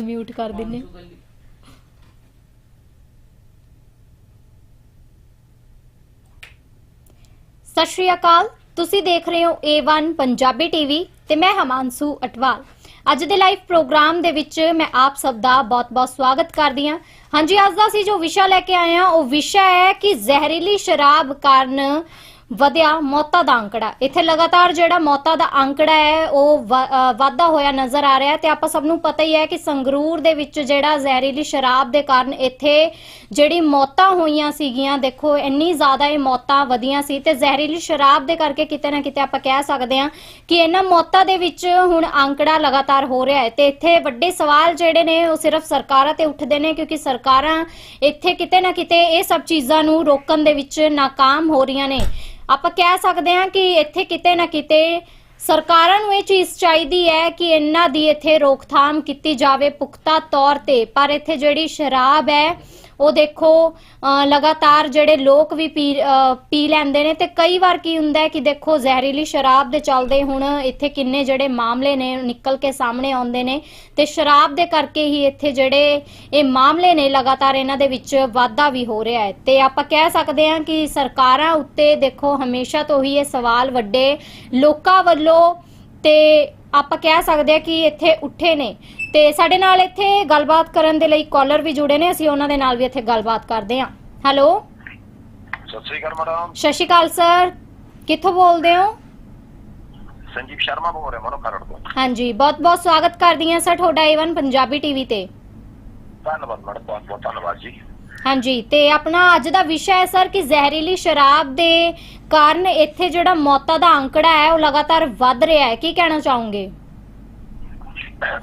Mute ਕਰ ਦਿੰਨੇ ਸਤਿ ਸ਼੍ਰੀ ਅਕਾਲ। ਤੁਸੀਂ ਦੇਖ ਰਹੇ ਹੋ A1 ਪੰਜਾਬੀ ਟੀਵੀ ਤੇ ਮੈਂ ਹਮਾਂਸੂ ਅਟਵਾਲ। ਅੱਜ ਦੇ ਲਾਈਵ ਪ੍ਰੋਗਰਾਮ ਦੇ ਵਿੱਚ ਮੈਂ ਆਪ ਸਭ ਦਾ ਬਹੁਤ-ਬਹੁਤ ਸਵਾਗਤ ਕਰਦੀ ਹਾਂ। ਹਾਂਜੀ, ਅੱਜ ਦਾ ਅਸੀਂ ਜੋ ਵਿਸ਼ਾ ਲੈ ਕੇ ਆਏ ਹਾਂ, ਉਹ ਵਿਸ਼ਾ ਹੈ ਕਿ ਜ਼ਹਿਰੀਲੀ ਸ਼ਰਾਬ ਕਾਰਨ ਵਧਿਆ ਮੌਤਾਂ ਦਾ ਅੰਕੜਾ। ਇੱਥੇ ਲਗਾਤਾਰ ਜਿਹੜਾ ਮੌਤਾਂ ਦਾ ਅੰਕੜਾ ਹੈ, ਉਹ ਵਾਧਾ ਹੋਇਆ ਨਜ਼ਰ ਆ ਰਿਹਾ ਤੇ ਆਪਾਂ ਸਭ ਨੂੰ ਪਤਾ ਹੀ ਹੈ ਕਿ ਸੰਗਰੂਰ ਦੇ ਵਿੱਚ ਜਿਹੜਾ ਜ਼ਹਿਰੀਲੀ ਸ਼ਰਾਬ ਦੇ ਕਾਰਨ ਇੱਥੇ ਜਿਹੜੀ ਮੌਤਾਂ ਹੋਈਆਂ ਸੀਗੀਆਂ, ਦੇਖੋ ਇੰਨੀ ਜ਼ਿਆਦਾ ਇਹ ਮੌਤਾਂ ਵਧੀਆਂ ਸੀ ਤੇ ਜ਼ਹਿਰੀਲੀ ਸ਼ਰਾਬ ਦੇ ਕਰਕੇ ਕਿਤੇ ਨਾ ਕਿਤੇ ਆਪਾਂ ਕਹਿ ਸਕਦੇ ਹਾਂ ਕਿ ਇਹਨਾਂ ਮੌਤਾਂ ਦੇ ਵਿੱਚ ਹੁਣ ਅੰਕੜਾ ਲਗਾਤਾਰ ਹੋ ਰਿਹਾ ਹੈ ਤੇ ਇੱਥੇ ਵੱਡੇ ਸਵਾਲ ਜਿਹੜੇ ਨੇ ਉਹ ਸਿਰਫ ਸਰਕਾਰਾਂ ਤੇ ਉੱਠਦੇ ਨੇ ਕਿਉਂਕਿ ਸਰਕਾਰਾਂ ਇੱਥੇ ਕਿਤੇ ਨਾ ਕਿਤੇ ਇਹ ਸਭ ਚੀਜ਼ਾਂ ਨੂੰ ਰੋਕਣ ਦੇ ਵਿੱਚ ਨਾਕਾਮ ਹੋ ਰਹੀਆਂ ਨੇ। ਆਪਾਂ ਕਹਿ ਸਕਦੇ ਹਾਂ ਕਿ ਇੱਥੇ ਕਿਤੇ ਨਾ ਕਿਤੇ ਸਰਕਾਰਾਂ ਨੂੰ ਇਹ ਚੀਜ਼ ਚਾਹੀਦੀ ਹੈ ਕਿ ਇਹਨਾਂ ਦੀ ਇੱਥੇ ਰੋਕਥਾਮ ਕੀਤੀ ਜਾਵੇ ਪੁਖਤਾ ਤੌਰ ਤੇ। ਪਰ ਇੱਥੇ ਜਿਹੜੀ ਸ਼ਰਾਬ ਹੈ ਉਹ ਦੇਖੋ ਲਗਾਤਾਰ ਜਿਹੜੇ ਲੋਕ ਵੀ ਪੀ ਲੈਂਦੇ ਨੇ ਤੇ ਕਈ ਵਾਰ ਕੀ ਹੁੰਦਾ ਹੈ ਕਿ ਦੇਖੋ, ਜ਼ਹਿਰੀਲੀ ਸ਼ਰਾਬ ਦੇ ਚੱਲਦੇ ਹੁਣ ਇੱਥੇ ਕਿੰਨੇ ਜਿਹੜੇ ਮਾਮਲੇ ਨੇ ਨਿਕਲ ਕੇ ਸਾਹਮਣੇ ਆਉਂਦੇ ਨੇ ਤੇ ਸ਼ਰਾਬ ਦੇ ਕਰਕੇ ਹੀ ਇੱਥੇ ਜਿਹੜੇ ਇਹ ਮਾਮਲੇ ਨੇ ਲਗਾਤਾਰ ਇਹਨਾਂ ਦੇ ਵਿੱਚ ਵਾਧਾ ਵੀ ਹੋ ਰਿਹਾ ਹੈ। ਤੇ ਆਪਾਂ ਕਹਿ ਸਕਦੇ ਹਾਂ ਕਿ ਸਰਕਾਰਾਂ ਉੱਤੇ ਦੇਖੋ, ਹਮੇਸ਼ਾ ਤੋਂ ਹੀ ਇਹ ਸਵਾਲ ਵੱਡੇ ਲੋਕਾਂ ਵੱਲੋਂ ਤੇ ਆਪਾਂ ਕਹਿ ਸਕਦੇ ਹਾਂ ਕਿ ਇੱਥੇ ਉੱਠੇ ਨੇ। ਤੇ ਸਾਡੇ ਨਾਲ ਇੱਥੇ ਗੱਲਬਾਤ ਕਰਨ ਦੇ ਲਈ ਕਾਲਰ ਵੀ ਜੁੜੇ ਨੇ ਅਸੀਂ ਉਹਨਾਂ ਦੇ ਨਾਲ ਵੀ ਇੱਥੇ ਗੱਲਬਾਤ ਕਰਦੇ ਹਾਂ। ਹੈਲੋ ਸਤਿ ਸ੍ਰੀ ਅਕਾਲ ਮੈਡਮ। ਸਤਿ ਸ਼੍ਰੀ ਅਕਾਲ ਸਰ ਕਿੱਥੋਂ ਬੋਲਦੇ ਹੋ? ਸੰਜੀਵ ਸ਼ਰਮਾ ਬੋਲ ਰਿਹਾ ਮਨੋ ਖਰੜ ਤੋਂ ਹਾਂਜੀ ਬਹੁਤ ਬਹੁਤ ਸਵਾਗਤ ਕਰਦੀ ਹਾਂ ਸਰ ਤੁਹਾਡਾ ਏਵਨ ਪੰਜਾਬੀ ਟੀਵੀ ਤੇ। ਧੰਨਵਾਦ ਮੈਡਮ ਬਹੁਤ ਬਹੁਤ ਧੰਨਵਾਦ ਜੀ। ਹਾਂਜੀ ਤੇ ਆਪਣਾ ਅੱਜ ਦਾ ਵਿਸ਼ਾ ਹੈ ਸਰ ਕਿ ਜ਼ਹਿਰੀਲੀ ਸ਼ਰਾਬ ਦੇ ਕਾਰਨ ਇੱਥੇ ਜਿਹੜਾ ਮੌਤਾਂ ਦਾ ਅੰਕੜਾ ਹੈ ਉਹ ਲਗਾਤਾਰ ਵੱਧ ਰਿਹਾ ਹੈ। ਕੀ ਕਹਿਣਾ ਚਾਹੋਗੇ?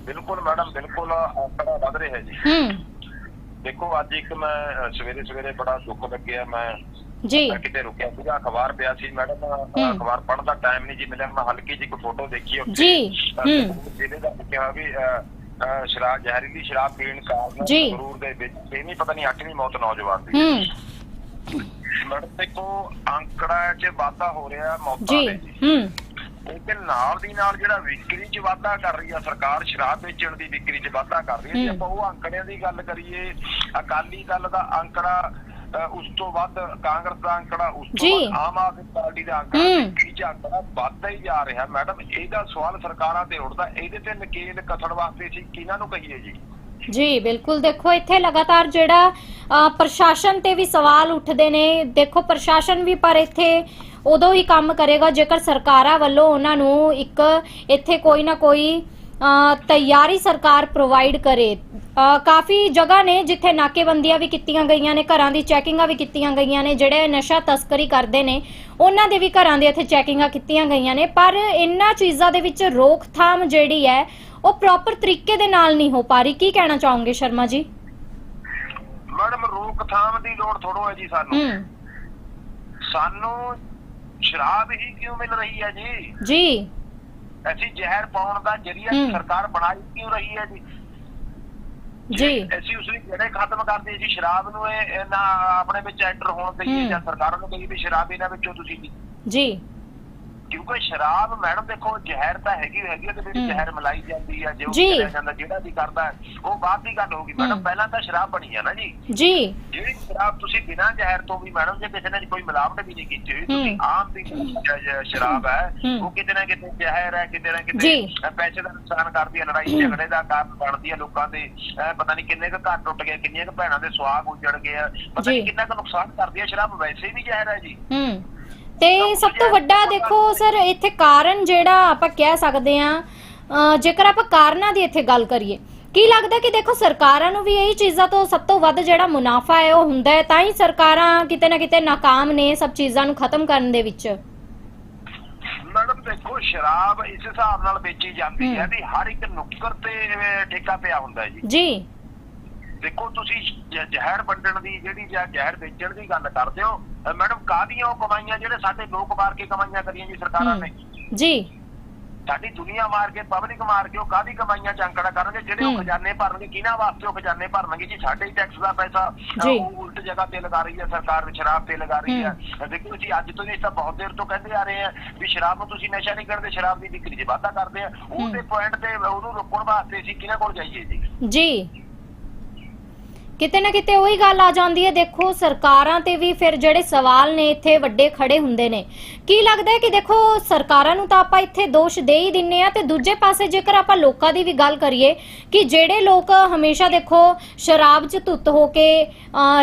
ਬਿਲਕੁਲ ਮੈਡਮ ਬਿਲਕੁਲ ਆਂਕੜਾ ਵੱਧ ਰਿਹਾ ਜੀ। ਹੂੰ। ਦੇਖੋ ਅੱਜ ਇੱਕ ਮੈਂ ਸਵੇਰੇ ਸਵੇਰੇ ਬੜਾ ਦੁੱਖ ਲੱਗਿਆ। ਮੈਂ ਜੀ। ਮੈਂ ਕਿਤੇ ਰੁਕਿਆ ਸੀਗਾ ਅਖਬਾਰ ਪਿਆ ਸੀ ਮੈਡਮ। ਅਖਬਾਰ ਪੜ੍ਹਨ ਦਾ ਟਾਈਮ ਨਹੀਂ ਜੀ ਮਿਲਿਆ। ਮੈਂ ਹਲਕੀ ਜਿਹੀ ਇੱਕ ਫੋਟੋ ਦੇਖੀ ਉੱਥੇ। ਜੀ, ਹੂੰ। ਜਿਹਦੇ ਦਾ ਲਿਖਿਆ ਵੀ ਸ਼ਰਾਬ ਜ਼ਹਿਰੀਲੀ ਸ਼ਰਾਬ ਪੀਣ ਕਾਰਨ ਜੀ। ਜ਼ਰੂਰ ਦੇ ਵਿੱਚ ਇਹ ਨਹੀਂ ਪਤਾ ਨਹੀਂ ਅੱਠਵੀਂ ਮੌਤ ਨੌਜਵਾਨ ਦੀ ਹੂੰ। ਮੈਡਮ ਦੇਖੋ ਅੰਕੜਾ 'ਚ ਵਾਧਾ ਹੋ ਰਿਹਾ ਮੌਤਾਂ ਦੇ। ਜੀ ਹੂੰ। ਉਹਦੇ ਨਾਲ ਦੀ ਨਾਲ ਜਿਹੜਾ ਵਿਕਰੀ 'ਚ ਵਾਧਾ ਕਰ ਰਹੀ ਆ ਸਰਕਾਰ ਸ਼ਰਾਬ ਵੇਚਣ ਦੀ ਵਿਕਰੀ 'ਚ ਵਾਧਾ ਕਰ ਰਹੀ ਹੈ ਜੇ। ਆਪਾਂ ਉਹ ਅੰਕੜਿਆਂ ਦੀ ਗੱਲ ਕਰੀਏ ਅਕਾਲੀ ਦਲ ਦਾ ਅੰਕੜਾ ਉਸ ਤੋਂ ਵੱਧ ਕਾਂਗਰਸ ਦਾ ਅੰਕੜਾ ਉਸ ਤੋਂ। ਵੱਧ ਆਮ ਆਦਮੀ ਪਾਰਟੀ ਦਾ ਅੰਕੜਾ 'ਚ ਅੰਕੜਾ ਵੱਧਦਾ ਹੀ ਜਾ ਰਿਹਾ। ਮੈਡਮ ਇਹਦਾ ਸਵਾਲ ਸਰਕਾਰਾਂ ਤੇ ਉੱਠਦਾ। ਇਹਦੇ ਤੇ ਨਕੇਲ ਕਸਣ ਵਾਸਤੇ ਸੀ ਕਿਹਨਾਂ ਨੂੰ ਕਹੀਏ ਜੀ? ਜੀ ਬਿਲਕੁਲ। ਦੇਖੋ ਇੱਥੇ ਲਗਾਤਾਰ ਜਿਹੜਾ ਪ੍ਰਸ਼ਾਸਨ ਤੇ ਵੀ ਸਵਾਲ ਉੱਠਦੇ ਨੇ। ਦੇਖੋ ਪ੍ਰਸ਼ਾਸਨ ਵੀ ਪਰ ਇੱਥੇ ਉਦੋਂ ਹੀ ਕੰਮ ਕਰੇਗਾ ਜੇਕਰ ਸਰਕਾਰਾਂ ਵੱਲੋਂ ਉਹਨਾਂ ਨੂੰ ਇੱਕ ਇੱਥੇ ਕੋਈ ਨਾ ਕੋਈ ਤਿਆਰੀ ਸਰਕਾਰ ਪ੍ਰੋਵਾਈਡ ਕਰੇ। ਕਾਫੀ ਜਗ੍ਹਾ ਨੇ ਜਿੱਥੇ ਨਾਕੇਬੰਦੀਆਂ ਵੀ ਕੀਤੀਆਂ ਗਈਆਂ ਨੇ ਘਰਾਂ ਦੀ ਚੈਕਿੰਗਾਂ ਵੀ ਕੀਤੀਆਂ ਗਈਆਂ ਨੇ ਜਿਹੜੇ ਨਸ਼ਾ ਤਸਕਰੀ ਕਰਦੇ ਨੇ ਉਹਨਾਂ ਦੇ ਵੀ ਘਰਾਂ ਦੇ ਇੱਥੇ ਚੈਕਿੰਗਾਂ ਕੀਤੀਆਂ ਗਈਆਂ ਨੇ ਪਰ ਇਹਨਾਂ ਚੀਜ਼ਾਂ ਦੇ ਵਿੱਚ ਰੋਕਥਾਮ ਜਿਹੜੀ ਹੈ ਉਹ ਪ੍ਰੋਪਰ ਤਰੀਕੇ ਦੇ ਨਾਲ ਨਹੀਂ ਹੋ ਪਾ ਰਹੀ। ਕੀ ਕਹਿਣਾ ਚਾਹੋਗੇ ਸ਼ਰਮਾ ਜੀ? ਮੈਡਮ ਰੋਕਥਾਮ ਦੀ ਲੋੜ ਥੋੜੋ ਹੈ ਜੀ ਸਾਨੂੰ। ਸਾਨੂੰ ਸ਼ਰਾਬ ਹੀ ਕਿਉਂ ਮਿਲ ਰਹੀ ਹੈ ਜੀ? ਜੀ। ਅਸੀਂ ਜ਼ਹਿਰ ਪਾਉਣ ਦਾ ਜਰੀਆ। ਸਰਕਾਰ ਬਣਾਈ ਕਿਉਂ ਰਹੀ ਹੈ ਜੀ? ਜੀ ਅਸੀਂ ਉਸ ਨੂੰ ਜਿਹੜੇ ਖਤਮ ਕਰਦੇ ਸੀ ਸ਼ਰਾਬ ਨੂੰ ਇਹ ਨਾ ਆਪਣੇ ਵਿੱਚ ਐਂਟਰ ਹੋਣ। ਦਈਏ ਜਾਂ ਸਰਕਾਰਾਂ ਨੂੰ ਕਹੀਏ ਵੀ ਸ਼ਰਾਬ ਇਹਨਾਂ ਵਿੱਚੋਂ ਤੁਸੀਂ ਜੀ। ਕਿਉਂਕਿ ਸ਼ਰਾਬ ਮੈਡਮ ਦੇਖੋ ਜ਼ਹਿਰ ਤਾਂ ਹੈਗੀ ਹੈਗੀ ਤੇ। ਜਿਹੜੀ ਜ਼ਹਿਰ ਮਲਾਈ ਜਾਂਦੀ ਹੈ ਜੋ ਜੀ। ਕਰਿਆ ਜਾਂਦਾ ਜਿਹੜਾ ਵੀ ਕਰਦਾ ਉਹ ਬਾਅਦ ਦੀ ਗੱਲ ਹੋਗੀ ਮੈਡਮ। ਪਹਿਲਾਂ ਤਾਂ ਸ਼ਰਾਬ ਬਣੀ ਹੈ ਨਾ ਜੀ ਜੀ ਜਿਹੜੀ ਸ਼ਰਾਬ ਤੁਸੀਂ ਬਿਨਾਂ ਜ਼ਹਿਰ ਤੋਂ ਵੀ ਮੈਡਮ ਜੇ ਕਿਸੇ ਨੇ ਕੋਈ ਮਿਲਾਵਟ ਵੀ ਨਹੀਂ ਕੀਤੀ ਹੋਈ ਤੁਸੀਂ। ਆਮ ਜ- ਜ- ਸ਼ਰਾਬ ਹੈ ਹੂੰ। ਉਹ ਕਿਤੇ ਨਾ ਕਿਤੇ ਜ਼ਹਿਰ ਹੈ ਕਿਤੇ ਨਾ ਕਿਤੇ ਜੀ। ਅ, ਪੈਸੇ ਦਾ ਨੁਕਸਾਨ ਕਰਦੀ ਹੈ ਲੜਾਈ ਝਗੜੇ ਦਾ ਕਾਰਨ ਬਣਦੀ ਹੈ ਲੋਕਾਂ ਦੇ ਅ, ਪਤਾ ਨਹੀਂ ਕਿੰਨੇ ਕੁ ਘਰ ਟੁੱਟ ਗਏ ਕਿੰਨੀਆਂ ਕੁ ਭੈਣਾਂ ਦੇ ਸੁਆਗ ਉਜੜ ਗਏ ਆ, ਪਤਾ ਜੀ। ਨਹੀਂ ਕਿੰਨਾ ਕੁ ਨੁਕਸਾਨ ਕਰਦੀ ਹੈ ਸ਼ਰਾਬ ਵੈਸੇ ਵੀ ਜ਼ਹਿਰ ਹੈ ਜੀ ਹੂੰ ਤੇ ਸਭ ਤੋਂ ਵੱਡਾ ਦੇਖੋ ਸਰ ਇੱਥੇ ਕਾਰਨ ਜਿਹੜਾ ਆਪਾਂ ਕਹਿ ਸਕਦੇ ਆ ਜੇਕਰ ਆਪਾਂ ਕਾਰਨਾਂ ਦੀ ਇੱਥੇ ਗੱਲ ਕਰੀਏ ਕੀ ਲੱਗਦਾ ਕਿ ਦੇਖੋ ਸਰਕਾਰਾਂ ਨੂੰ ਵੀ ਇਹੀ ਚੀਜ਼ਾਂ ਤੋਂ ਸਭ ਤੋਂ ਵੱਧ ਜਿਹੜਾ ਮੁਨਾਫਾ ਹੈ ਉਹ ਹੁੰਦਾ ਹੈ ਤਾਂ ਹੀ ਸਰਕਾਰਾਂ ਕਿਤੇ ਨਾ ਕਿਤੇ ਨਾਕਾਮ ਨੇ ਸਭ ਚੀਜ਼ਾਂ ਨੂੰ ਖਤਮ ਕਰਨ ਦੇ ਵਿੱਚ? ਮੈਡਮ ਦੇਖੋ ਸ਼ਰਾਬ ਇਸ ਹਿਸਾਬ ਨਾਲ ਵੇਚੀ ਜਾਂਦੀ ਹੂੰ। ਵੀ ਹਰ ਇੱਕ ਨੁੱਕਰ ਤੇ ਠੇਕਾ ਪਿਆ ਹੁੰਦਾ ਹੈ ਜੀ। ਜੀ। ਦੇਖੋ ਤੁਸੀਂ ਜ- ਜ਼ਹਿਰ ਵੰਡਣ ਦੀ ਜਿਹੜੀ ਜਾਂ ਜ਼ਹਿਰ ਵੇਚਣ ਦੀ ਗੱਲ ਕਰਦੇ ਹੋ ਮੈਡਮ ਕਾਹਦੀਆਂ ਉਹ ਕਮਾਈਆਂ ਜਿਹੜੇ ਸਾਡੇ ਲੋਕ ਮਾਰ ਕੇ ਕਮਾਈਆਂ ਕਰੀਆਂ ਜੀ ਸਰਕਾਰਾਂ ਹੂੰ। ਨੇ? ਜੀ। ਸਾਡੀ ਦੁਨੀਆ ਮਾਰ ਕੇ ਪਬਲਿਕ ਮਾਰ ਕੇ ਉਹ ਕਾਹਦੀ ਕਮਾਈਆਂ ਚੰਕੜਾ ਕਰਨਗੇ ਜਿਹੜੇ ਉਹ ਹੂੰ। ਖਜ਼ਾਨੇ ਭਰਨਗੇ? ਕਿਹਨਾਂ ਵਾਸਤੇ ਉਹ ਖਜ਼ਾਨੇ ਭਰਨਗੇ ਜੀ? ਸਾਡੇ ਟੈਕਸ ਦਾ ਪੈਸਾ ਅਹ, ਜੀ। ਉਹ ਉਲਟ ਜਗ੍ਹਾ ਤੇ ਲਗਾ ਰਹੀ ਹੈ ਸਰਕਾਰ ਸ਼ਰਾਬ ਤੇ ਲਗਾ ਰਹੀ ਹੈ। ਦੇਖੋ ਜੀ ਅੱਜ ਤੋਂ ਨਹੀਂ ਤਾਂ ਬਹੁਤ ਦੇਰ ਤੋਂ ਕਹਿੰਦੇ ਆ ਰਹੇ ਆ ਵੀ ਸ਼ਰਾਬ ਨੂੰ ਤੁਸੀਂ ਨਸ਼ਾ ਨਹੀਂ ਕਰਦੇ ਸ਼ਰਾਬ ਦੀ ਵਿਕਰੀ 'ਚ ਵਾਧਾ ਕਰਦੇ ਆ। ਉਹਦੇ ਪੁਆਇੰਟ ਤੇ ਉਹਨੂੰ ਰੋਕਣ ਵਾਸਤੇ ਅਸੀਂ ਕਿਹਨਾਂ ਕੋਲ ਜਾਈਏ ਜੀ? ਜੀ। ਕਿਤੇ ਨਾ ਕਿਤੇ ਉਹੀ ਗੱਲ ਆ ਜਾਂਦੀ ਹੈ। ਦੇਖੋ, ਸਰਕਾਰਾਂ ਤੇ ਵੀ ਫਿਰ ਜਿਹੜੇ ਸਵਾਲ ਨੇ, ਇੱਥੇ ਵੱਡੇ ਖੜੇ ਹੁੰਦੇ ਨੇ। ਕੀ ਲੱਗਦਾ ਹੈ ਕਿ ਦੇਖੋ, ਸਰਕਾਰਾਂ ਨੂੰ ਤਾਂ ਆਪਾਂ ਇੱਥੇ ਦੋਸ਼ ਦੇ ਹੀ ਦਿੰਨੇ ਆ ਤੇ ਦੂਜੇ ਪਾਸੇ ਜੇਕਰ ਆਪਾਂ ਲੋਕਾਂ ਦੀ ਵੀ ਗੱਲ ਕਰੀਏ ਕਿ ਜਿਹੜੇ ਲੋਕ ਹਮੇਸ਼ਾ ਦੇਖੋ, ਸ਼ਰਾਬ 'ਚ ਧੁੱਤ ਹੋ ਕੇ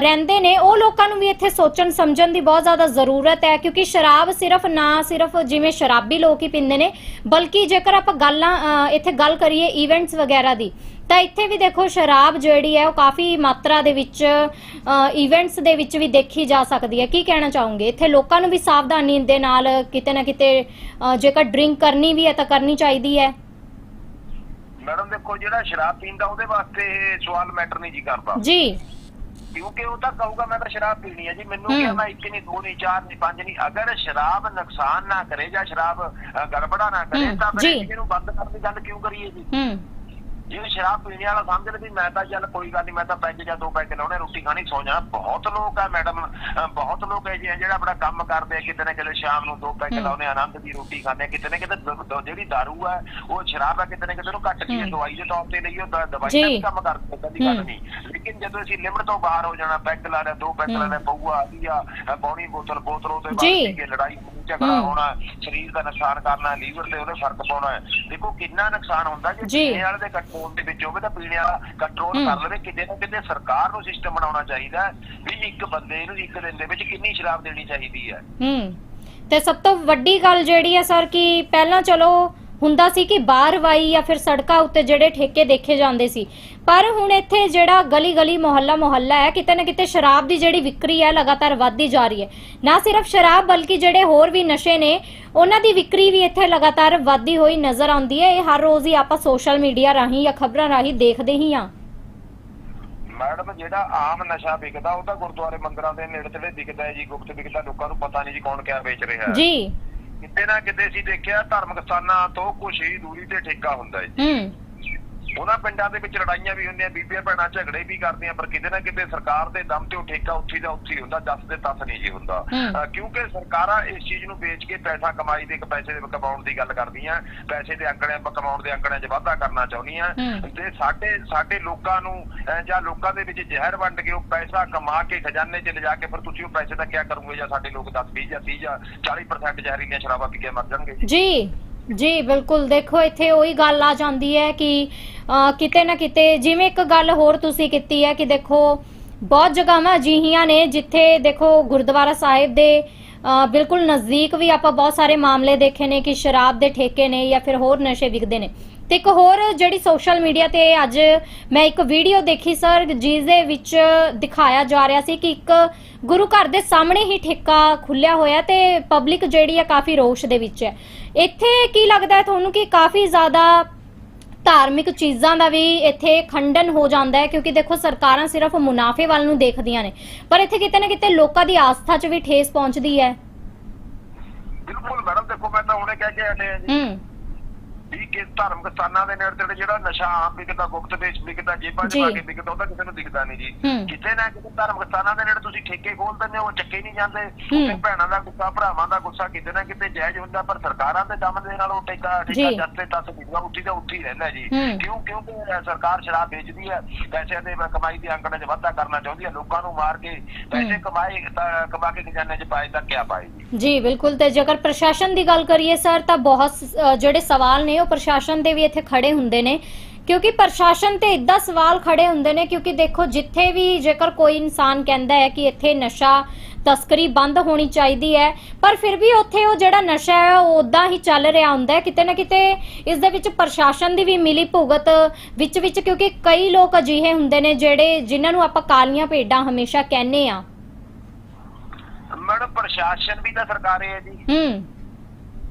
ਰਹਿੰਦੇ ਨੇ, ਉਹ ਲੋਕਾਂ ਨੂੰ ਵੀ ਇੱਥੇ ਸੋਚਣ ਸਮਝਣ ਦੀ ਬਹੁਤ ਜ਼ਿਆਦਾ ਜ਼ਰੂਰਤ ਹੈ। ਕਿਉਂਕਿ ਸ਼ਰਾਬ ਸਿਰਫ ਨਾ ਸਿਰਫ ਜਿਵੇਂ ਸ਼ਰਾਬੀ ਲੋਕ ਹੀ ਪੀਂਦੇ ਨੇ, ਬਲਕਿ ਜੇਕਰ ਆਪਾਂ ਗੱਲਾਂ ਇੱਥੇ ਗੱਲ ਕਰੀਏ ਇਵੈਂਟਸ ਵਗੈਰਾ ਦੀ ਤਾਂ ਇੱਥੇ ਵੀ ਦੇਖੋ ਸ਼ਰਾਬ ਜਿਹੜੀ ਹੈ ਉਹ ਕਾਫੀ ਮਾਤਰਾ ਦੇ ਵਿੱਚ ਇਵੈਂਟਸ ਦੇ ਵਿੱਚ ਵੀ ਦੇਖੀ ਜਾ ਸਕਦੀ ਹੈ। ਕੀ ਕਹਿਣਾ ਚਾਹੋਗੇ? ਇੱਥੇ ਲੋਕਾਂ ਨੂੰ ਵੀ ਸਾਵਧਾਨੀ ਦੇ ਨਾਲ ਕਿਤੇ ਨਾ ਕਿਤੇ ਜੇਕਰ ਡਰਿੰਕ ਕਰਨੀ ਵੀ ਹੈ ਤਾਂ ਕਰਨੀ ਚਾਹੀਦੀ ਹੈ। ਮੈਡਮ ਦੇਖੋ ਜਿਹੜਾ ਸ਼ਰਾਬ ਪੀਂਦਾ ਉਹਦੇ ਵਾਸਤੇ ਇਹ ਸਵਾਲ ਮੈਟਰ ਨਹੀਂ ਜੀ ਕਰਦਾ। ਜੀ। ਕਿਉਂਕਿ ਉਹ ਤਾਂ ਕਹੂਗਾ ਮੈਂ ਤਾਂ ਸ਼ਰਾਬ ਪੀਣੀ ਹੈ ਜੀ। ਮੈਨੂੰ। ਕਿਹਾ ਮੈਂ ਇੱਕ ਨਹੀਂ ਦੋ ਨਹੀਂ ਚਾਰ ਨਹੀਂ ਪੰਜ ਨਹੀਂ। ਅਗਰ ਸ਼ਰਾਬ ਨੁਕਸਾਨ ਨਾ ਕਰੇ ਜਾਂ ਸ਼ਰਾਬ ਗੜਬੜਾ ਨਾ ਕਰੇ ਤਾਂ। ਫਿਰ ਇਹਨੂੰ ਬੰਦ ਕਰਨ ਦੀ ਗੱਲ ਕਿਉਂ ਕਰੀਏ ਜੀ? ਹੂੰ ਜੇ ਸ਼ਰਾਬ ਪੀਣੇ ਵਾਲਾ ਸਮਝ ਲੈ ਵੀ ਮੈਂ ਤਾਂ ਚੱਲ ਕੋਈ ਗੱਲ ਨਹੀਂ ਮੈਂ ਤਾਂ ਪੈਗ ਜਾਂ ਦੋ ਪੈਗ ਲਾਉਣੇ ਰੋਟੀ ਖਾਣੀ ਸੌ ਜਾਣਾ ਬਹੁਤ ਲੋਕ ਆ ਮੈਡਮ ਬਹੁਤ ਲੋਕ ਹੈ ਜਿਹੜਾ ਆਪਣਾ ਕੰਮ ਕਰਦੇ ਆ ਕਿਤੇ ਨਾ ਕਿਤੇ ਸ਼ਾਮ ਨੂੰ ਦੋ ਪੈਗ। ਲਾਉਣੇ ਆਨੰਦ ਦੀ ਰੋਟੀ ਖਾਂਦੇ ਆ ਕਿਤੇ ਨਾ ਕਿਤੇ ਜਿਹੜੀ ਦਾਰੂ ਹੈ ਉਹ ਸ਼ਰਾਬ ਹੈ ਕਿਤੇ ਨਾ ਕਿਤੇ ਨੂੰ ਘੱਟ ਹੂੰ। ਦਵਾਈ ਦੇ ਤੌਰ ਤੇ ਲਈ ਉਹ ਦਵਾਈ। ਦਾ ਵੀ ਕੰਮ ਕਰਦੇ ਕਦੀ। ਗੱਲ ਨਹੀਂ ਲੇਕਿਨ ਜਦੋਂ ਅਸੀਂ ਲਿਮਟ ਤੋਂ ਬਾਹਰ ਹੋ ਜਾਣਾ ਪੈਗ ਲਾ ਲਿਆ ਦੋ ਪੈਗ ਲਾ ਲਿਆ ਪਊਆ ਆਦੀਆ ਪੌਣੀ ਬੋਤਲ ਬੋਤਲ ਉਹਦੇ। ਬਾਅਦ ਕੇ ਲੜਾਈ ਝਗੜਾ। ਹੋਣਾ ਸਰੀਰ ਦਾ ਨੁਕਸਾਨ ਕਰਨਾ ਲੀਵਰ ਤੇ ਉਹਦੇ ਫ਼ਰਕ ਪਾਉਣਾ। ਦੇਖੋ ਕਿੰਨਾ ਨੁਕਸਾਨ ਹੁੰਦਾ ਜੇ। ਪੀਣੇ ਵਾਲੇ ਦੇ ਕੰਟਰੋਲ ਦੇ ਵਿੱਚ ਹੋਵੇ ਤਾਂ ਪੀਣੇ ਵਾਲਾ ਕੰਟਰੋਲ। ਕਰ ਲਵੇ ਕਿਤੇ ਨਾ ਕਿਤੇ ਸਰਕਾਰ ਨੂੰ ਸਿਸਟਮ ਬਣਾਉਣਾ ਚਾਹੀਦਾ ਵੀ ਇੱਕ ਬੰਦੇ ਨੂੰ ਇੱਕ ਦਿਨ ਦੇ ਵਿੱਚ ਕਿੰਨੀ ਸ਼ਰਾਬ ਦੇਣੀ ਚਾਹੀਦੀ ਹੈ ਹੂੰ ਤੇ ਸਭ ਤੋਂ ਵੱਡੀ ਗੱਲ ਜਿਹੜੀ ਹੈ ਸਰ ਕਿ ਪਹਿਲਾਂ ਚਲੋ ਹੁੰਦਾ ਸੀ ਕਿ ਬਾਹਰਵਾਈ ਜਾਂ ਫਿਰ ਸੜਕਾਂ ਉੱਤੇ ਜਿਹੜੇ ਠੇਕੇ ਦੇਖੇ ਜਾਂਦੇ ਸੀ। ਪਰ ਹੁਣ ਇੱਥੇ ਜਿਹੜਾ ਗਲੀ ਗਲੀ ਮੁਹੱਲਾ ਮੁਹੱਲਾ ਹੈ ਕਿਤੇ ਨਾ ਕਿਤੇ ਸ਼ਰਾਬ ਦੀ ਜਿਹੜੀ ਵਿਕਰੀ ਹੈ ਲਗਾਤਾਰ ਵੱਧਦੀ ਜਾ ਰਹੀ ਹੈ। ਨਾ ਸਿਰਫ ਸ਼ਰਾਬ ਬਲਕਿ ਜਿਹੜੇ ਹੋਰ ਵੀ ਨਸ਼ੇ ਨੇ ਉਹਨਾਂ ਦੀ ਵਿਕਰੀ ਵੀ ਇੱਥੇ ਲਗਾਤਾਰ ਵੱਧਦੀ ਹੋਈ ਨਜ਼ਰ ਆਉਂਦੀ ਹੈ। ਇਹ ਹਰ ਰੋਜ਼ ਹੀ ਆਪਾਂ ਸੋਸ਼ਲ ਮੀਡੀਆ ਰਾਹੀਂ ਜਾਂ ਖਬਰਾਂ ਰਾਹੀਂ ਦੇਖਦੇ ਹੀ ਹਾਂ। ਮੈਡਮ ਜਿਹੜਾ ਆਮ ਨਸ਼ਾ ਵਿਕਦਾ ਉਹ ਤਾਂ ਗੁਰਦੁਆਰੇ ਮੰਦਿਰਾਂ ਦੇ ਨੇੜੇ ਤੇੜੇ ਵਿਕਦਾ ਹੈ ਜੀ ਗੁਪਤ ਵਿਕਦਾ ਲੋਕਾਂ ਨੂੰ ਪਤਾ ਨਹੀਂ ਜੀ ਕੌਣ ਕਿਆ ਵੇਚ ਰਿਹਾ ਹੈ। ਜੀ। ਕਿਤੇ ਨਾ ਕਿਤੇ ਅਸੀਂ ਦੇਖਿਆ ਧਾਰਮਿਕ ਸਥਾਨਾਂ ਤੋਂ ਕੁਛ ਹੀ ਦੂਰੀ ਤੇ ਠੇਕਾ ਹੁੰਦਾ ਹੈ ਜੀ। ਉਹਨਾਂ ਪਿੰਡਾਂ ਦੇ ਵਿੱਚ ਲੜਾਈਆਂ ਵੀ ਹੁੰਦੀਆਂ ਬੀਬੀਆਂ ਭੈਣਾਂ ਝਗੜੇ ਵੀ ਕਰਦੀਆਂ ਪਰ ਕਿਤੇ ਨਾ ਕਿਤੇ ਸਰਕਾਰ ਦੇ ਦਮ ਤੇ ਉਹ ਠੇਕਾ ਉੱਥੇ ਦਾ ਉੱਥੇ ਹੁੰਦਾ ਦੱਸ ਦੇ ਤੱਸ ਨਹੀਂ ਜੀ ਹੁੰਦਾ। ਕਿਉਂਕਿ ਸਰਕਾਰਾਂ ਇਸ ਚੀਜ਼ ਨੂੰ ਵੇਚ ਕੇ ਪੈਸਾ ਕਮਾਈ ਦੇ ਇੱਕ ਪੈਸੇ ਦੇ ਕਮਾਉਣ ਦੀ ਗੱਲ ਕਰਦੀਆਂ ਪੈਸੇ ਦੇ ਅੰਕੜਿਆਂ ਕਮਾਉਣ ਦੇ ਅੰਕੜਿਆਂ 'ਚ ਵਾਧਾ ਕਰਨਾ ਚਾਹੁੰਦੀਆਂ। ਤੇ ਸਾਡੇ ਸਾਡੇ ਲੋਕਾਂ ਨੂੰ ਜਾਂ ਲੋਕਾਂ ਦੇ ਵਿੱਚ ਜ਼ਹਿਰ ਵੰਡ ਕੇ ਉਹ ਪੈਸਾ ਕਮਾ ਕੇ ਖਜ਼ਾਨੇ 'ਚ ਲਿਜਾ ਕੇ ਫਿਰ ਤੁਸੀਂ ਉਹ ਪੈਸੇ ਦਾ ਕੀ ਕਰੋਗੇ? ਜਾਂ ਸਾਡੇ ਲੋਕ 10 20 ਜਾਂ 30 ਜਾਂ 40% ਜ਼ਹਿਰੀਲੀਆਂ ਸ਼ਰਾਬਾਂ ਪੀ ਕੇ ਮਰ ਜਾਣਗੇ ਜੀ। ਜੀ ਬਿਲਕੁਲ। ਦੇਖੋ ਇੱਥੇ ਉਹੀ ਗੱਲ ਆ ਜਾਂਦੀ ਹੈ ਕਿ ਕਿਤੇ ਨਾ ਕਿਤੇ ਜਿਵੇਂ ਇੱਕ ਗੱਲ ਹੋਰ ਤੁਸੀਂ ਕੀਤੀ ਹੈ ਕਿ ਦੇਖੋ ਬਹੁਤ ਜਗ੍ਹਾਵਾਂ ਅਜਿਹੀਆਂ ਨੇ ਜਿੱਥੇ ਦੇਖੋ ਗੁਰਦੁਆਰਾ ਸਾਹਿਬ ਦੇ ਅਹ, ਬਿਲਕੁਲ ਨਜ਼ਦੀਕ ਵੀ ਆਪਾਂ ਬਹੁਤ ਸਾਰੇ ਮਾਮਲੇ ਦੇਖੇ ਨੇ ਕਿ ਸ਼ਰਾਬ ਦੇ ਠੇਕੇ ਨੇ ਜਾਂ ਫਿਰ ਹੋਰ ਨਸ਼ੇ ਵਿਕਦੇ ਨੇ। ਤੇ ਇੱਕ ਹੋਰ ਜਿਹੜੀ ਸੋਸ਼ਲ ਮੀਡੀਆ ਤੇ ਅੱਜ ਮੈਂ ਇੱਕ ਵੀਡੀਓ ਦੇਖੀ ਸਰ ਜਿਸ ਦੇ ਵਿੱਚ ਦਿਖਾਇਆ ਜਾ ਰਿਹਾ ਸੀ ਕਿ ਇੱਕ ਗੁਰੂ ਘਰ ਦੇ ਸਾਹਮਣੇ ਹੀ ਠੇਕਾ ਖੁੱਲਿਆ ਹੋਇਆ ਤੇ ਪਬਲਿਕ ਜਿਹੜੀ ਹੈ ਕਾਫੀ ਰੋਸ਼ ਦੇ ਵਿੱਚ ਹੈ। ਇੱਥੇ ਕੀ ਲੱਗਦਾ ਹੈ ਤੁਹਾਨੂੰ ਕਿ ਕਾਫੀ ਜ਼ਿਆਦਾ ਧਾਰਮਿਕ ਚੀਜ਼ਾਂ ਦਾ ਵੀ ਇੱਥੇ ਖੰਡਨ ਹੋ ਜਾਂਦਾ ਹੈ? ਕਿਉਂਕਿ ਦੇਖੋ ਸਰਕਾਰਾਂ ਸਿਰਫ ਮੁਨਾਫੇ ਵੱਲ ਨੂੰ ਦੇਖਦੀਆਂ ਨੇ ਪਰ ਇੱਥੇ ਕਿਤੇ ਨਾ ਕਿਤੇ ਲੋਕਾਂ ਦੀ ਆਸਥਾ 'ਚ ਵੀ ਠੇਸ ਪਹੁੰਚਦੀ ਹੈ। ਬਿਲਕੁਲ ਮੈਡਮ ਦੇਖੋ ਮੈਂ ਤਾਂ ਹੁਣੇ ਕਹਿ ਕੇ ਹਟਿਆ ਜੀ। ਹੂੰ। ਵੀ ਕਿ ਧਾਰਮਿਕ ਸਥਾਨਾਂ ਦੇ ਨੇੜੇ ਤੇੜੇ ਜਿਹੜਾ ਨਸ਼ਾ ਆਮ ਵਿਕਦਾ ਗੁਪਤ ਵੇਚ ਵਿਕਦਾ ਜੇਬਾਂ 'ਚ। ਪਾ ਕੇ ਵਿਕਦਾ ਉਹਦਾ ਕਿਸੇ ਨੂੰ ਦਿਖਦਾ ਨਹੀਂ ਜੀ। ਕਿਤੇ ਨਾ ਕਿਤੇ ਧਾਰਮਿਕ ਸਥਾਨਾਂ ਦੇ ਨੇੜੇ ਤੁਸੀਂ ਠੇਕੇ ਖੋਲ ਦਿੰਦੇ ਹੋ ਚੱਕੇ ਨਹੀਂ ਜਾਂਦੇ। ਉੱਥੇ ਭੈਣਾਂ ਦਾ ਗੁੱਸਾ ਭਰਾਵਾਂ ਦਾ ਗੁੱਸਾ ਕਿਤੇ ਨਾ ਕਿਤੇ ਜਾਇਜ਼ ਹੁੰਦਾ ਪਰ ਸਰਕਾਰਾਂ ਦੇ ਦਮ ਦੇ ਨਾਲ ਉਹ ਠੇਕਾ ਠੇਕਾ। ਜੱਤੇ ਤੱਕ ਵਿਕਦਾ ਉੱਥੇ ਦਾ ਹੀ ਰਹਿੰਦਾ ਜੀ। ਕਿਉਂ ਕਿਉਂਕਿ ਸਰਕਾਰ ਸ਼ਰਾਬ ਵੇਚਦੀ ਹੈ ਪੈਸਿਆਂ ਦੇ ਕਮਾਈ ਦੇ ਅੰਕੜੇ 'ਚ ਵਾਧਾ ਕਰਨਾ ਚਾਹੁੰਦੀ ਹੈ ਲੋਕਾਂ ਨੂੰ ਮਾਰ ਕੇ ਪੈਸੇ ਕਮਾਏ ਤਾਂ ਕਮਾ ਕੇ ਖਜ਼ਾਨੇ 'ਚ ਪਾਏ ਤਾਂ ਕਿਆ ਪਾਏ ਜੀ ਬਿਲਕੁਲ ਤੇ ਜੇਕਰ ਪ੍ਰਸ਼ਾਸਨ ਦੀ ਗੱਲ ਕਰੀਏ ਸਰ ਤਾਂ ਬਹੁਤ ਜਿਹੜੇ ਸਵਾਲ ਨੇ ਉਹ ਪ੍ਰਸ਼ਾਸਨ ਦੇ ਵੀ ਇੱਥੇ ਖੜੇ ਹੁੰਦੇ ਨੇ ਕਿਉਂਕਿ ਪ੍ਰਸ਼ਾਸਨ ਤੇ ਇਦਾਂ ਸਵਾਲ ਖੜੇ ਹੁੰਦੇ ਨੇ ਕਿਉਂਕਿ ਦੇਖੋ ਜਿੱਥੇ ਵੀ ਜੇਕਰ ਕੋਈ ਇਨਸਾਨ ਕਹਿੰਦਾ ਹੈ ਕਿ ਇੱਥੇ ਨਸ਼ਾ ਤਸਕਰੀ ਬੰਦ ਹੋਣੀ ਚਾਹੀਦੀ ਹੈ ਪਰ ਫਿਰ ਵੀ ਉੱਥੇ ਉਹ ਜਿਹੜਾ ਨਸ਼ਾ ਹੈ ਉਹ ਉਦਾਂ ਹੀ ਚੱਲ ਰਿਹਾ ਹੁੰਦਾ ਹੈ ਕਿਤੇ ਨਾ ਕਿਤੇ ਇਸ ਦੇ ਵਿੱਚ ਪ੍ਰਸ਼ਾਸਨ ਦੀ ਵੀ ਮਿਲੀ ਭੁਗਤ ਵਿੱਚ ਵਿੱਚ ਕਿਉਂਕਿ ਕਈ ਲੋਕ ਅਜਿਹੇ ਹੁੰਦੇ ਨੇ ਜਿਹੜੇ ਜਿਨ੍ਹਾਂ ਨੂੰ ਆਪਾਂ ਕਾਲੀਆਂ ਭੇਡਾਂ ਹਮੇਸ਼ਾ ਕਹਿੰਦੇ ਆ ਮੈਡਮ ਪ੍ਰਸ਼ਾਸਨ ਵੀ ਤਾਂ ਸਰਕਾਰੇ ਹੈ ਜੀ। ਹੂੰ।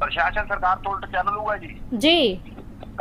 ਪ੍ਰਸ਼ਾਸਨ ਸਰਕਾਰ ਤੋਂ ਉਲਟ ਚੱਲ ਲੂਗਾ ਜੀ? ਜੀ।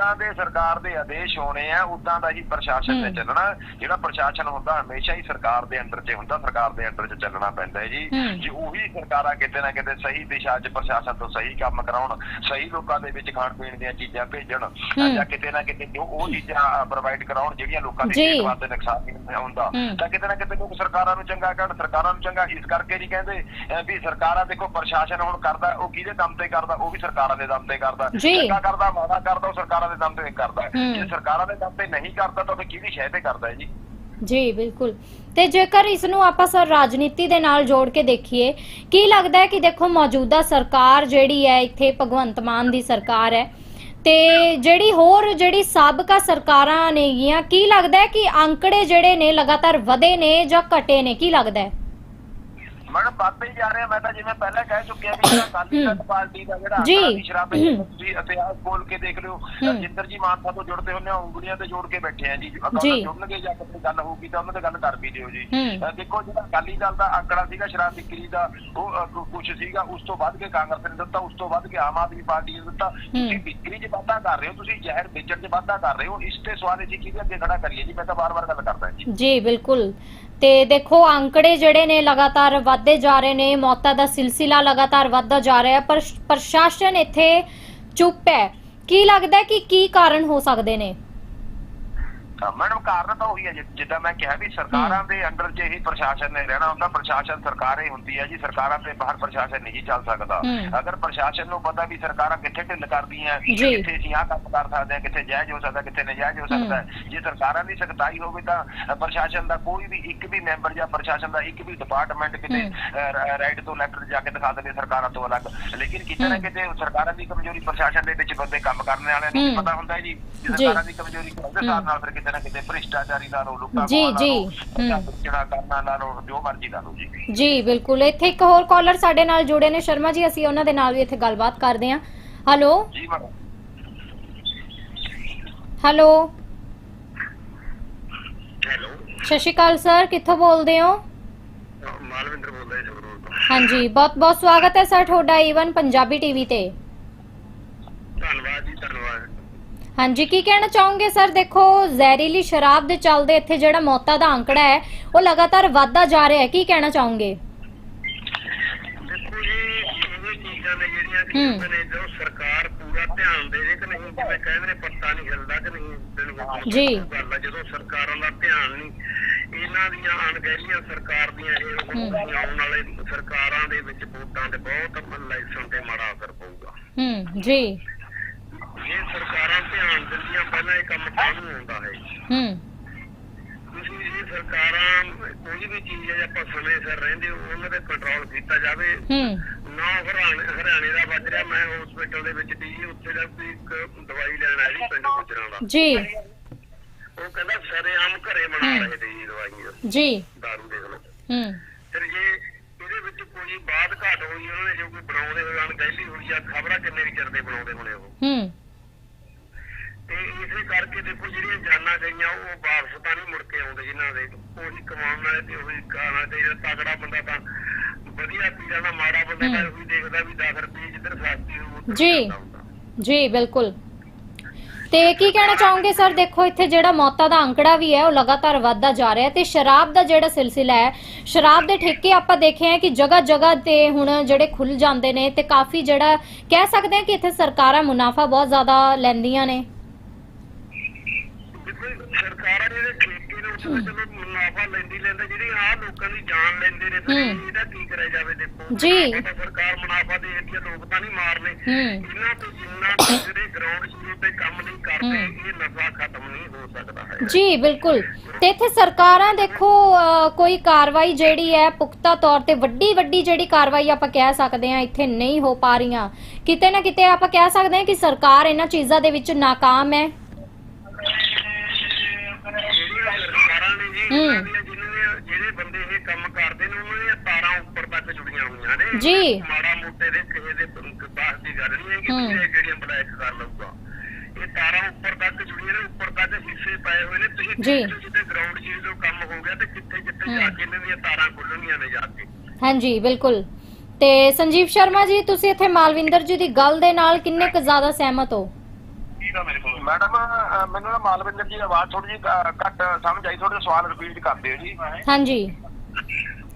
ਜਿੱਦਾਂ ਦੇ ਸਰਕਾਰ ਦੇ ਆਦੇਸ਼ ਹੋਣੇ ਆ ਉਦਾਂ ਦਾ ਹੀ ਪ੍ਰਸ਼ਾਸਨ ਨੇ। ਚੱਲਣਾ ਜਿਹੜਾ ਪ੍ਰਸ਼ਾਸਨ ਹੁੰਦਾ ਹਮੇਸ਼ਾ ਹੀ ਸਰਕਾਰ ਦੇ ਅੰਡਰ 'ਚ ਹੁੰਦਾ ਸਰਕਾਰ ਦੇ ਅੰਡਰ 'ਚ ਚੱਲਣਾ ਪੈਂਦਾ ਹੈ ਜੀ। ਜੇ ਉਹੀ ਸਰਕਾਰਾਂ ਕਿਤੇ ਨਾ ਕਿਤੇ ਸਹੀ ਦਿਸ਼ਾ 'ਚ ਪ੍ਰਸ਼ਾਸਨ ਤੋਂ ਸਹੀ ਕੰਮ ਕਰਾਉਣ ਸਹੀ ਲੋਕਾਂ ਦੇ ਵਿੱਚ ਖਾਣ ਪੀਣ ਦੀਆਂ ਚੀਜ਼ਾਂ ਭੇਜਣ। ਜਾਂ ਕਿਤੇ ਨਾ ਕਿਤੇ ਜੋ ਉਹ ਚੀਜ਼ਾਂ ਪ੍ਰੋਵਾਈਡ ਕਰਾਉਣ ਜਿਹੜੀਆਂ ਲੋਕਾਂ ਦੇ। ਸਿਹਤ ਵਾਸਤੇ ਨੁਕਸਾਨ ਨਹੀਂ ਹੁੰਦਾ। ਤਾਂ ਕਿਤੇ ਨਾ ਕਿਤੇ ਲੋਕ ਸਰਕਾਰਾਂ ਨੂੰ ਚੰਗਾ ਕਹਿਣ ਸਰਕਾਰਾਂ ਨੂੰ ਚੰਗਾ ਇਸ ਕਰਕੇ ਨਹੀਂ ਕਹਿੰਦੇ ਵੀ ਸਰਕਾਰਾਂ ਦੇਖੋ ਪ੍ਰਸ਼ਾਸਨ ਹੁਣ ਕਰਦਾ ਉਹ ਕਿਹਦੇ ਦਮ ਤੇ ਕਰਦਾ ਉਹ ਵੀ ਸਰਕਾਰਾਂ ਦੇ ਦਮ ਤੇ ਕਰਦਾ। ਚੰਗਾ ਕਰਦਾ ਮਾੜਾ ਕਰਦਾ ਉਹ ਸਰਕਾਰਾਂ ਦੇ ਦਮ ਤੇ ਕਰਦਾ ਹੈ। ਜੇ ਸਰਕਾਰਾਂ ਦੇ ਦਮ ਤੇ ਨਹੀਂ ਕਰਦਾ ਤਾਂ ਉਹ ਕਿਹਦੀ ਸ਼ਹਿ ਤੇ ਕਰਦਾ ਹੈ ਜੀ? ਜੀ ਬਿਲਕੁਲ। ਤੇ ਜੇਕਰ ਇਸ ਨੂੰ ਆਪਾਂ ਸਰ ਰਾਜਨੀਤੀ ਦੇ ਨਾਲ ਜੋੜ ਕੇ ਦੇਖੀਏ ਕੀ ਲੱਗਦਾ ਹੈ ਕਿ ਦੇਖੋ ਮੌਜੂਦਾ ਸਰਕਾਰ ਜਿਹੜੀ ਹੈ ਇੱਥੇ ਭਗਵੰਤ ਮਾਨ ਦੀ ਸਰਕਾਰ ਹੈ ਤੇ ਜਿਹੜੀ ਹੋਰ ਜਿਹੜੀ ਸਾਬਕਾ ਸਰਕਾਰਾਂ ਨੇਗੀਆਂ ਕੀ ਲੱਗਦਾ ਹੈ ਕਿ ਅੰਕੜੇ ਜਿਹੜੇ ਨੇ ਲਗਾਤਾਰ ਵਧੇ ਨੇ ਜਾਂ ਘਟੇ ਨੇ ਕੀ ਲੱਗਦਾ ਹੈ? ਮੈਡਮ ਵੱਧਦੇ ਹੀ ਜਾ ਰਹੇ ਆ ਮੈਂ ਤਾਂ ਜਿਵੇਂ ਪਹਿਲਾਂ ਕਹਿ ਚੁੱਕਿਆ ਵੀ ਜਿਹੜਾ ਅਕਾਲੀ ਦਲ ਪਾਰਟੀ ਦਾ ਜਿਹੜਾ ਜੀ। ਸੀ ਸ਼ਰਾਬ ਤੁਸੀਂ ਇਤਿਹਾਸ ਬੋਲ ਕੇ ਦੇਖ ਲਿਓ। ਜਿੰਦਰ ਜੀ ਮਾਨਸਾ ਤੋਂ ਜੁੜਦੇ ਹੁੰਦੇ ਆ ਉਂਗਲੀਆਂ ਤੇ ਜੋੜ ਕੇ ਬੈਠੇ ਆ ਜੀ। ਜੀ। ਅਕਾਲੀ ਜੁੜਨਗੇ ਜਾਂ। ਕਿਤੇ ਗੱਲ ਹੋਊਗੀ ਤਾਂ ਉਹਨਾਂ ਤੇ ਗੱਲ ਕਰ ਵੀ ਦਿਓ ਜੀ। ਹੂੰ। ਦੇਖੋ ਜਿਹੜਾ ਅਕਾਲੀ ਦਲ ਦਾ ਆਂਕੜਾ ਸੀਗਾ ਸ਼ਰਾਬ ਵਿਕਰੀ ਦਾ ਉਹ ਕੁਝ ਸੀਗਾ ਉਸ ਤੋਂ ਵੱਧ ਕੇ ਕਾਂਗਰਸ ਨੇ ਦਿੱਤਾ ਉਸ ਤੋਂ ਵੱਧ ਕੇ ਆਮ ਆਦਮੀ ਪਾਰਟੀ ਨੇ ਦਿੱਤਾ। ਤੁਸੀਂ ਵਿਕਰੀ 'ਚ ਵਾਧਾ ਕਰ ਰਹੇ ਹੋ ਤੁਸੀਂ ਜ਼ਹਿਰ ਵੇਚਣ 'ਚ ਵਾਧਾ ਕਰ ਰਹੇ ਹੋ ਇਸ ਤੇ ਸਵਾਲ ਅਸੀਂ ਕਿਹਦੇ ਅੱਗੇ ਖੜਾ ਕਰੀਏ ਜੀ? ਮੈਂ ਤਾਂ ਬਾਰ-ਬਾਰ ਗੱਲ ਕਰਦਾ ਜੀ। ਜੀ ਬਿਲਕੁਲ। ਤੇ ਦੇਖੋ, ਅੰਕੜੇ ਜਿਹੜੇ ਨੇ ਲਗਾਤਾਰ ਵਧਦੇ ਜਾ ਰਹੇ ਨੇ, ਮੌਤਾਂ ਦਾ ਸਿਲਸਿਲਾ ਲਗਾਤਾਰ ਵਧਦਾ ਜਾ ਰਿਹਾ ਹੈ, ਪਰ ਪ੍ਰਸ਼ਾਸਨ ਇੱਥੇ ਚੁੱਪ ਹੈ। ਕੀ ਲੱਗਦਾ ਕਿ ਕੀ ਕਾਰਨ ਹੋ ਸਕਦੇ ਨੇ? ਮੈਡਮ ਕਾਰਨ ਤਾਂ ਉਹੀ ਹੈ ਜਿ- ਜਿੱਦਾਂ ਮੈਂ ਕਿਹਾ ਵੀ ਸਰਕਾਰਾਂ ਦੇ ਅੰਡਰ 'ਚ ਹੀ ਪ੍ਰਸ਼ਾਸਨ ਨੇ ਰਹਿਣਾ ਹੁੰਦਾ ਪ੍ਰਸ਼ਾਸਨ ਸਰਕਾਰ ਹੀ ਹੁੰਦੀ ਹੈ ਜੀ ਸਰਕਾਰਾਂ ਤੇ ਬਾਹਰ ਪ੍ਰਸ਼ਾਸਨ ਨਹੀਂ ਚੱਲ ਸਕਦਾ ਹੂੰ। ਅਗਰ ਪ੍ਰਸ਼ਾਸਨ ਨੂੰ ਪਤਾ ਵੀ ਸਰਕਾਰਾਂ ਕਿੱਥੇ ਢਿੱਲ ਕਰਦੀਆਂ ਜੀ। ਕਿੱਥੇ ਅਸੀਂ ਆਹ ਕੰਮ ਕਰ ਸਕਦੇ ਹਾਂ ਕਿੱਥੇ ਜਾਇਜ਼ ਹੋ ਸਕਦਾ ਕਿੱਥੇ ਨਜਾਇਜ਼ ਹੋ ਸਕਦਾ ਹੈ। ਜੇ ਸਰਕਾਰਾਂ ਦੀ ਸਖਤਾਈ ਹੋਵੇ ਤਾਂ ਅ, ਪ੍ਰਸ਼ਾਸਨ ਦਾ ਕੋਈ ਵੀ ਇੱਕ ਵੀ ਮੈਂਬਰ ਜਾਂ ਪ੍ਰਸ਼ਾਸਨ ਦਾ ਇੱਕ ਵੀ ਡਿਪਾਰਟਮੈਂਟ ਕਿਤੇ। ਰਾਈਟ ਤੋਂ ਲੈਫਟ ਜਾ ਕੇ ਦਿਖਾ ਦੇਵੇ ਸਰਕਾਰਾਂ ਤੋਂ ਅਲੱਗ ਲੇਕਿਨ ਕਿਤੇ ਨਾ। ਕਿਤੇ ਸਰਕਾਰਾਂ ਦੀ ਕਮਜ਼ੋਰੀ ਪ੍ਰਸ਼ਾਸਨ ਦੇ ਵਿੱਚ ਬੰਦੇ ਕੰਮ ਕਰਨ ਵਾਲਿਆਂ ਨੂੰ ਹੂੰ। ਪਤਾ ਹੁੰਦਾ ਹੈ ਜੀ ਜੇ ਜੀ। ਸਰਕਾਰਾਂ ਦੀ ਕਮਜ਼ੋਰੀ ਉਹਦੇ ਹਿਸਾਬ ਨਾਲ ਫਿਰ ਕਿਤੇ ਨਾ ਕਿਤੇ ਭ੍ਰਿਸ਼ਟਾਚਾਰੀ ਲਾ ਲਓ ਲੁੱਟਾਂ ਜੀ, ਲਾ ਜੀ। ਜਿਹੜਾ ਕਰਨਾ ਲਾ ਲਓ ਜੋ ਮਰਜ਼ੀ ਲਾ ਲਓ ਜੀ। ਜੀ ਬਿਲਕੁਲ। ਇੱਥੇ ਇੱਕ ਹੋਰ ਕਾਲਰ ਸਾਡੇ ਨਾਲ ਜੁੜੇ ਨੇ ਸ਼ਰਮਾ ਜੀ ਅਸੀਂ ਉਹਨਾਂ ਦੇ ਨਾਲ ਵੀ ਇੱਥੇ ਗੱਲਬਾਤ ਕਰਦੇ ਹਾਂ। ਹੈਲੋ ਜੀ ਮੈਡਮ ਹੈਲੋ ਹੈਲੋ ਸਤਿ ਸ਼੍ਰੀ ਅਕਾਲ ਸਰ ਕਿੱਥੋਂ ਬੋਲਦੇ ਹੋ? ਮਾਲਵਿੰਦਰ ਬੋਲਦਾ ਜੀ ਜਗਰੂਰ ਤੋਂ। ਹਾਂਜੀ ਬਹੁਤ ਬਹੁਤ ਸਵਾਗਤ ਹੈ ਸਰ ਤੁਹਾਡਾ ਈਵਨ ਪੰਜਾਬੀ ਟੀਵੀ ਤੇ। ਧੰਨਵਾਦ ਜੀ ਧੰਨਵਾਦ। ਹਾਂਜੀ ਕੀ ਕਹਿਣਾ ਚਾਹੋਗੇ ਸਰ ਦੇਖੋ ਜ਼ਹਿਰੀਲੀ ਸ਼ਰਾਬ ਦੇ ਚੱਲਦੇ ਇੱਥੇ ਜਿਹੜਾ ਮੌਤਾਂ ਦਾ ਅੰਕੜਾ ਹੈ ਉਹ ਲਗਾਤਾਰ ਵਧਦਾ ਜਾ ਰਿਹਾ ਹੈ ਕੀ ਕਹਿਣਾ ਚਾਹੋਗੇ ਦੇਖੋ ਜੀ ਇਹ ਚੀਜ਼ਾਂ ਨੇ ਜਿਹੜੀਆਂ ਕਿ ਹੂੰ। ਉਹਨਾਂ ਨੇ ਜੋ ਸਰਕਾਰ ਪੂਰਾ ਧਿਆਨ ਦੇ ਜੇ ਕਿ ਨਹੀਂ ਜਿਵੇਂ ਕਹਿੰਦੇ ਨੇ ਪੱਤਾ ਨਹੀਂ ਹਿਲਦਾ ਕਿ ਨਹੀਂ ਦਿਨ ਵਿੱਚ ਜੀ। ਗੱਲ ਆ ਜਦੋਂ ਸਰਕਾਰਾਂ ਦਾ ਧਿਆਨ ਨਹੀਂ ਇਹਨਾਂ ਦੀਆਂ ਅਣਗਹਿਲੀਆਂ ਸਰਕਾਰ ਦੀਆਂ ਇਹ ਹੂੰ। ਹੁਣ ਆਉਣ ਵਾਲੇ ਸਰਕਾਰਾਂ ਦੇ ਵਿੱਚ ਵੋਟਾਂ ਤੇ ਬਹੁਤ ਇਲੈਕਸ਼ਨ ਤੇ ਮਾੜਾ ਅਸਰ ਪਊਗਾ ਹੂੰ ਜੀ ਜੇ ਸਰਕਾਰਾਂ ਧਿਆਨ ਦਿੰਦੀਆਂ ਪਹਿਲਾਂ ਇਹ ਕੰਮ ਕਾਹਨੂੰ ਹੁੰਦਾ ਹੈ। ਹੂੰ। ਤੁਸੀਂ ਇਹ ਸਰਕਾਰਾਂ ਕੋਈ ਵੀ ਚੀਜ਼ ਹੈ ਜੇ ਆਪਾਂ ਸਮੇਂ ਸਿਰ ਰਹਿੰਦੇ ਹੋ, ਉਹਨਾਂ ਤੇ ਕੰਟਰੋਲ ਕੀਤਾ ਜਾਵੇ। ਹੂੰ। ਨਾ ਹਰਿਆਣੇ ਹਰਿਆਣੇ ਦਾ ਵੱਜ ਰਿਹਾ ਮੈਂ ਹਸਪੀਟਲ ਦੇ ਵਿੱਚ ਦੀ ਉੱਥੇ ਦਾ ਕੋਈ ਇੱਕ ਦਵਾਈ ਲੈਣ ਆਈ ਸੀ ਪਿੰਡ ਗੁਜਰਾਂ ਦਾ। ਜੀ। ਉਹ ਕਹਿੰਦਾ ਸਰੇਆਮ ਘਰੇ ਬਣਾ। ਰਹੇ ਤੇ ਜੀ ਜੀ। ਦਾਰੂ ਦੇਖ ਲਓ ਹੂੰ। ਫਿਰ ਜੇ ਇਹਦੇ ਵਿੱਚ ਕੋਈ ਬਾਤ ਘਾਟ ਹੋਈ ਉਹਨਾਂ ਨੇ ਜੋ ਕੋਈ ਬਣਾਉਂਦੇ ਹੋਏ ਅਣਗਹਿਲੀ ਹੋਈ ਆ ਖਬਰਾਂ ਕਿੰਨੇ ਵੀ ਚਿਰ ਦੇ ਬਣਾਉਂਦੇ ਹੋਣੇ ਉਹ? ਹੂੰ। ਤੇ ਇਸੇ ਕਰਕੇ ਦੇਖੋ ਜਿਹੜੀਆਂ ਜਾਨਾਂ ਗਈਆਂ ਉਹ ਵਾਪਸ ਤਾਂ ਨਹੀਂ ਮੁੜ ਕੇ ਆਉਂਦੇ ਜਿਨ੍ਹਾਂ ਦੇ। ਉਹੀ ਕਮਾਉਣ ਵਾਲੇ ਤੇ ਉਹੀ ਖਾਣਾ ਤੇ ਜਿਹੜਾ ਤਗੜਾ ਬੰਦਾ ਤਾਂ ਵਧੀਆ ਪੀਰਾਂ ਦਾ ਮਾੜਾ ਬੰਦਾ ਤਾਂ ਉਹੀ ਦੇਖਦਾ ਵੀ 10 ਰੁਪਏ ਜਿੱਧਰ ਸਸਤੀ ਹੋਊ ਜੀ। ਜੀ ਬਿਲਕੁਲ। ਤੇ ਕੀ ਕਹਿਣਾ ਚਾਹੋਗੇ ਸਰ? ਦੇਖੋ ਇੱਥੇ ਜਿਹੜਾ ਮੌਤਾਂ ਦਾ ਅੰਕੜਾ ਵੀ ਹੈ ਉਹ ਲਗਾਤਾਰ ਵਧਦਾ ਜਾ ਰਿਹਾ ਹੈ ਤੇ ਸ਼ਰਾਬ ਦਾ ਜਿਹੜਾ ਸਿਲਸਿਲਾ ਹੈ ਸ਼ਰਾਬ ਦੇ ਠੇਕੇ ਆਪਾਂ ਦੇਖੇ ਆ ਕਿ ਜਗ੍ਹਾ ਜਗ੍ਹਾ ਤੇ ਹੁਣ ਜਿਹੜੇ ਖੁੱਲ ਜਾਂਦੇ ਨੇ ਤੇ ਕਾਫੀ ਜਿਹੜਾ ਕਹਿ ਸਕਦੇ ਆ ਕਿ ਇੱਥੇ ਸਰਕਾਰਾਂ ਮੁਨਾਫਾ ਬਹੁਤ ਜ਼ਿਆਦਾ ਲੈਂਦੀਆਂ ਨੇ। ਸਰਕਾਰਾਂ ਜਿਹੜੇ ਠੇਕੇ ਨੇ ਤਾਂ ਚਲੋ ਮੁਨਾਫਾ ਲੈਂਦੀ ਲੈਂਦਾ ਜਿਹੜੀ ਆਹ ਲੋਕਾਂ ਦੀ ਜਾਨ ਲੈਂਦੇ ਨੇ ਫਿਰ ਹੂੰ। ਇਹਦਾ ਕੀ ਕਰਿਆ ਜਾਵੇ ਦੇਖੋ। ਜੀ। ਮੁਨਾਫਾ ਤਾਂ ਸਰਕਾਰ ਮੁਨਾਫਾ ਦੇਖਦੀ ਹੈ ਲੋਕ ਤਾਂ ਨਹੀਂ ਮਾਰਨੇ। ਹੂੰ। ਇਹਨਾਂ ਤੋਂ ਜਿੰਨਾ ਕੁ ਜਿਹੜੇ ਗਰਾਊਂਡ ਜ਼ੀਰੋ ਤੇ ਕੰਮ ਨਹੀਂ ਕਰਦੇ। ਇਹ ਨਫਾ ਖਤਮ ਨਹੀਂ ਹੋ ਸਕਦਾ ਹੈ ਜੀ ਬਿਲਕੁਲ। ਤੇ ਇੱਥੇ ਸਰਕਾਰਾਂ ਦੇਖੋ ਅਹ, ਕੋਈ ਕਾਰਵਾਈ ਜਿਹੜੀ ਹੈ ਪੁਖਤਾ ਤੌਰ ਤੇ ਵੱਡੀ ਵੱਡੀ ਜਿਹੜੀ ਕਾਰਵਾਈ ਆਪਾਂ ਕਹਿ ਸਕਦੇ ਹਾਂ ਇੱਥੇ ਨਹੀਂ ਹੋ ਪਾ ਰਹੀਆਂ। ਕਿਤੇ ਨਾ ਕਿਤੇ ਆਪਾਂ ਕਹਿ ਸਕਦੇ ਹਾਂ ਕਿ ਸਰਕਾਰ ਇਹਨਾਂ ਚੀਜ਼ਾਂ ਦੇ ਵਿੱਚ ਨਾਕਾਮ ਹੈ। ਜਿਹੜੇ ਬੰਦੇ ਇਹ ਕੰਮ ਕਰਦੇ ਨੇ ਉਹਨਾਂ ਦੀਆਂ ਤਾਰਾਂ ਉੱਪਰ ਤੱਕ ਜੁੜੀਆਂ ਹੋਈਆਂ ਨੇ ਜੀ। ਮਾੜਾ ਮੋਟੇ ਦੇ ਕਿਸੇ ਦੇ ਬਾਸ ਦੀ ਗੱਲ ਨਹੀਂ ਹੈ ਕਿ ਹੂੰ। ਇਹ ਜਿਹੜੀਆਂ ਬਲੈਕ ਕਰ ਲਊਗਾ ਇਹ ਤਾਰਾਂ ਉੱਪਰ ਤੱਕ ਜੁੜੀਆਂ ਨੇ ਉੱਪਰ ਤੱਕ ਹਿੱਸੇ ਪਏ ਹੋਏ ਨੇ ਤੁਸੀਂ ਜੀ। ਦੇਖੋ ਜਿੱਥੇ ਗਰਾਊਂਡ ਜੀ ਤੋਂ ਕੰਮ ਹੋ ਗਿਆ ਤੇ ਕਿੱਥੇ ਕਿੱਥੇ। ਜਾ ਕੇ ਇਹਨਾਂ ਦੀਆਂ ਤਾਰਾਂ ਖੁੱਲਣੀਆਂ ਨੇ ਜਾ ਕੇ ਹਾਂਜੀ ਬਿਲਕੁਲ ਤੇ ਸੰਜੀਵ ਸ਼ਰਮਾ ਜੀ ਤੁਸੀਂ ਇੱਥੇ ਮਾਲਵਿੰਦਰ ਜੀ ਦੀ ਗੱਲ ਦੇ ਨਾਲ ਕਿੰਨੇ ਕੁ ਜ਼ਿਆਦਾ ਸਹਿਮਤ ਹੋ ਦਾ ਮੇਰੇ ਕੋਲ। ਮੈਡਮ ਮੈਨੂੰ ਨਾ ਮਾਲਵਿੰਦਰ ਜੀ ਆਵਾਜ਼ ਥੋੜੀ ਜਿਹੀ ਘੱਟ ਸਮਝ ਆਈ ਥੋੜੇ ਸਵਾਲ ਰਿਪੀਟ ਕਰ ਦਿਓ ਜੀ। ਹਾਂਜੀ।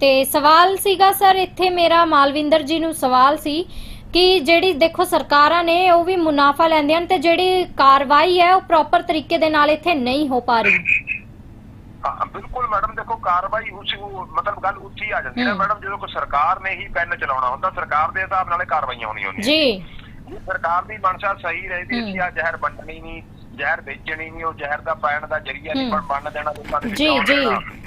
ਤੇ ਸਵਾਲ ਸੀਗਾ ਸਰ ਇੱਥੇ ਮੇਰਾ ਮਾਲਵਿੰਦਰ ਜੀ ਨੂੰ ਸਵਾਲ ਸੀ ਕਿ ਜਿਹੜੀ ਦੇਖੋ ਸਰਕਾਰਾਂ ਨੇ ਉਹ ਵੀ ਮੁਨਾਫਾ ਲੈਂਦੀਆਂ ਨੇ ਤੇ ਜਿਹੜੀ ਕਾਰਵਾਈ ਹੈ ਉਹ ਪ੍ਰੋਪਰ ਤਰੀਕੇ ਦੇ ਨਾਲ ਇੱਥੇ ਨਹੀਂ ਹੋ ਪਾ ਰਹੀ। ਹਾਂ, ਬਿਲਕੁਲ ਮੈਡਮ ਦੇਖੋ ਕਾਰਵਾਈ ਉਸ ਮਤਲਬ ਗੱਲ ਉੱਥੇ ਹੀ ਆ ਜਾਂਦੀ ਹੈ। ਮੈਡਮ ਜਦੋਂ ਕੋਈ ਸਰਕਾਰ ਨੇ ਹੀ ਪੈਨ ਚਲਾਉਣਾ ਹੁੰਦਾ ਸਰਕਾਰ ਦੇ ਹਿਸਾਬ ਨਾਲ ਕਾਰਵਾਈਆਂ ਹੋਣੀਆਂ ਹੁੰਦੀਆਂ। ਜੀ ਜੇ। ਸਰਕਾਰ ਦੀ ਮਨਸ਼ਾ ਸਹੀ ਰਹੇਗੀ ਹੂੰ। ਅਸੀਂ ਆ ਜ਼ਹਿਰ ਵੰਡਣੀ ਨਹੀਂ ਜ਼ਹਿਰ ਵੇਚਣੀ ਨਹੀਂ ਉਹ ਜ਼ਹਿਰ ਦਾ ਪੈਣ ਦਾ ਜਰੀਆ ਨਹੀਂ। ਪਰ ਬੰਨ ਦੇਣਾ ਲੋਕਾਂ ਦੇ ਜੀ, ਜੀ।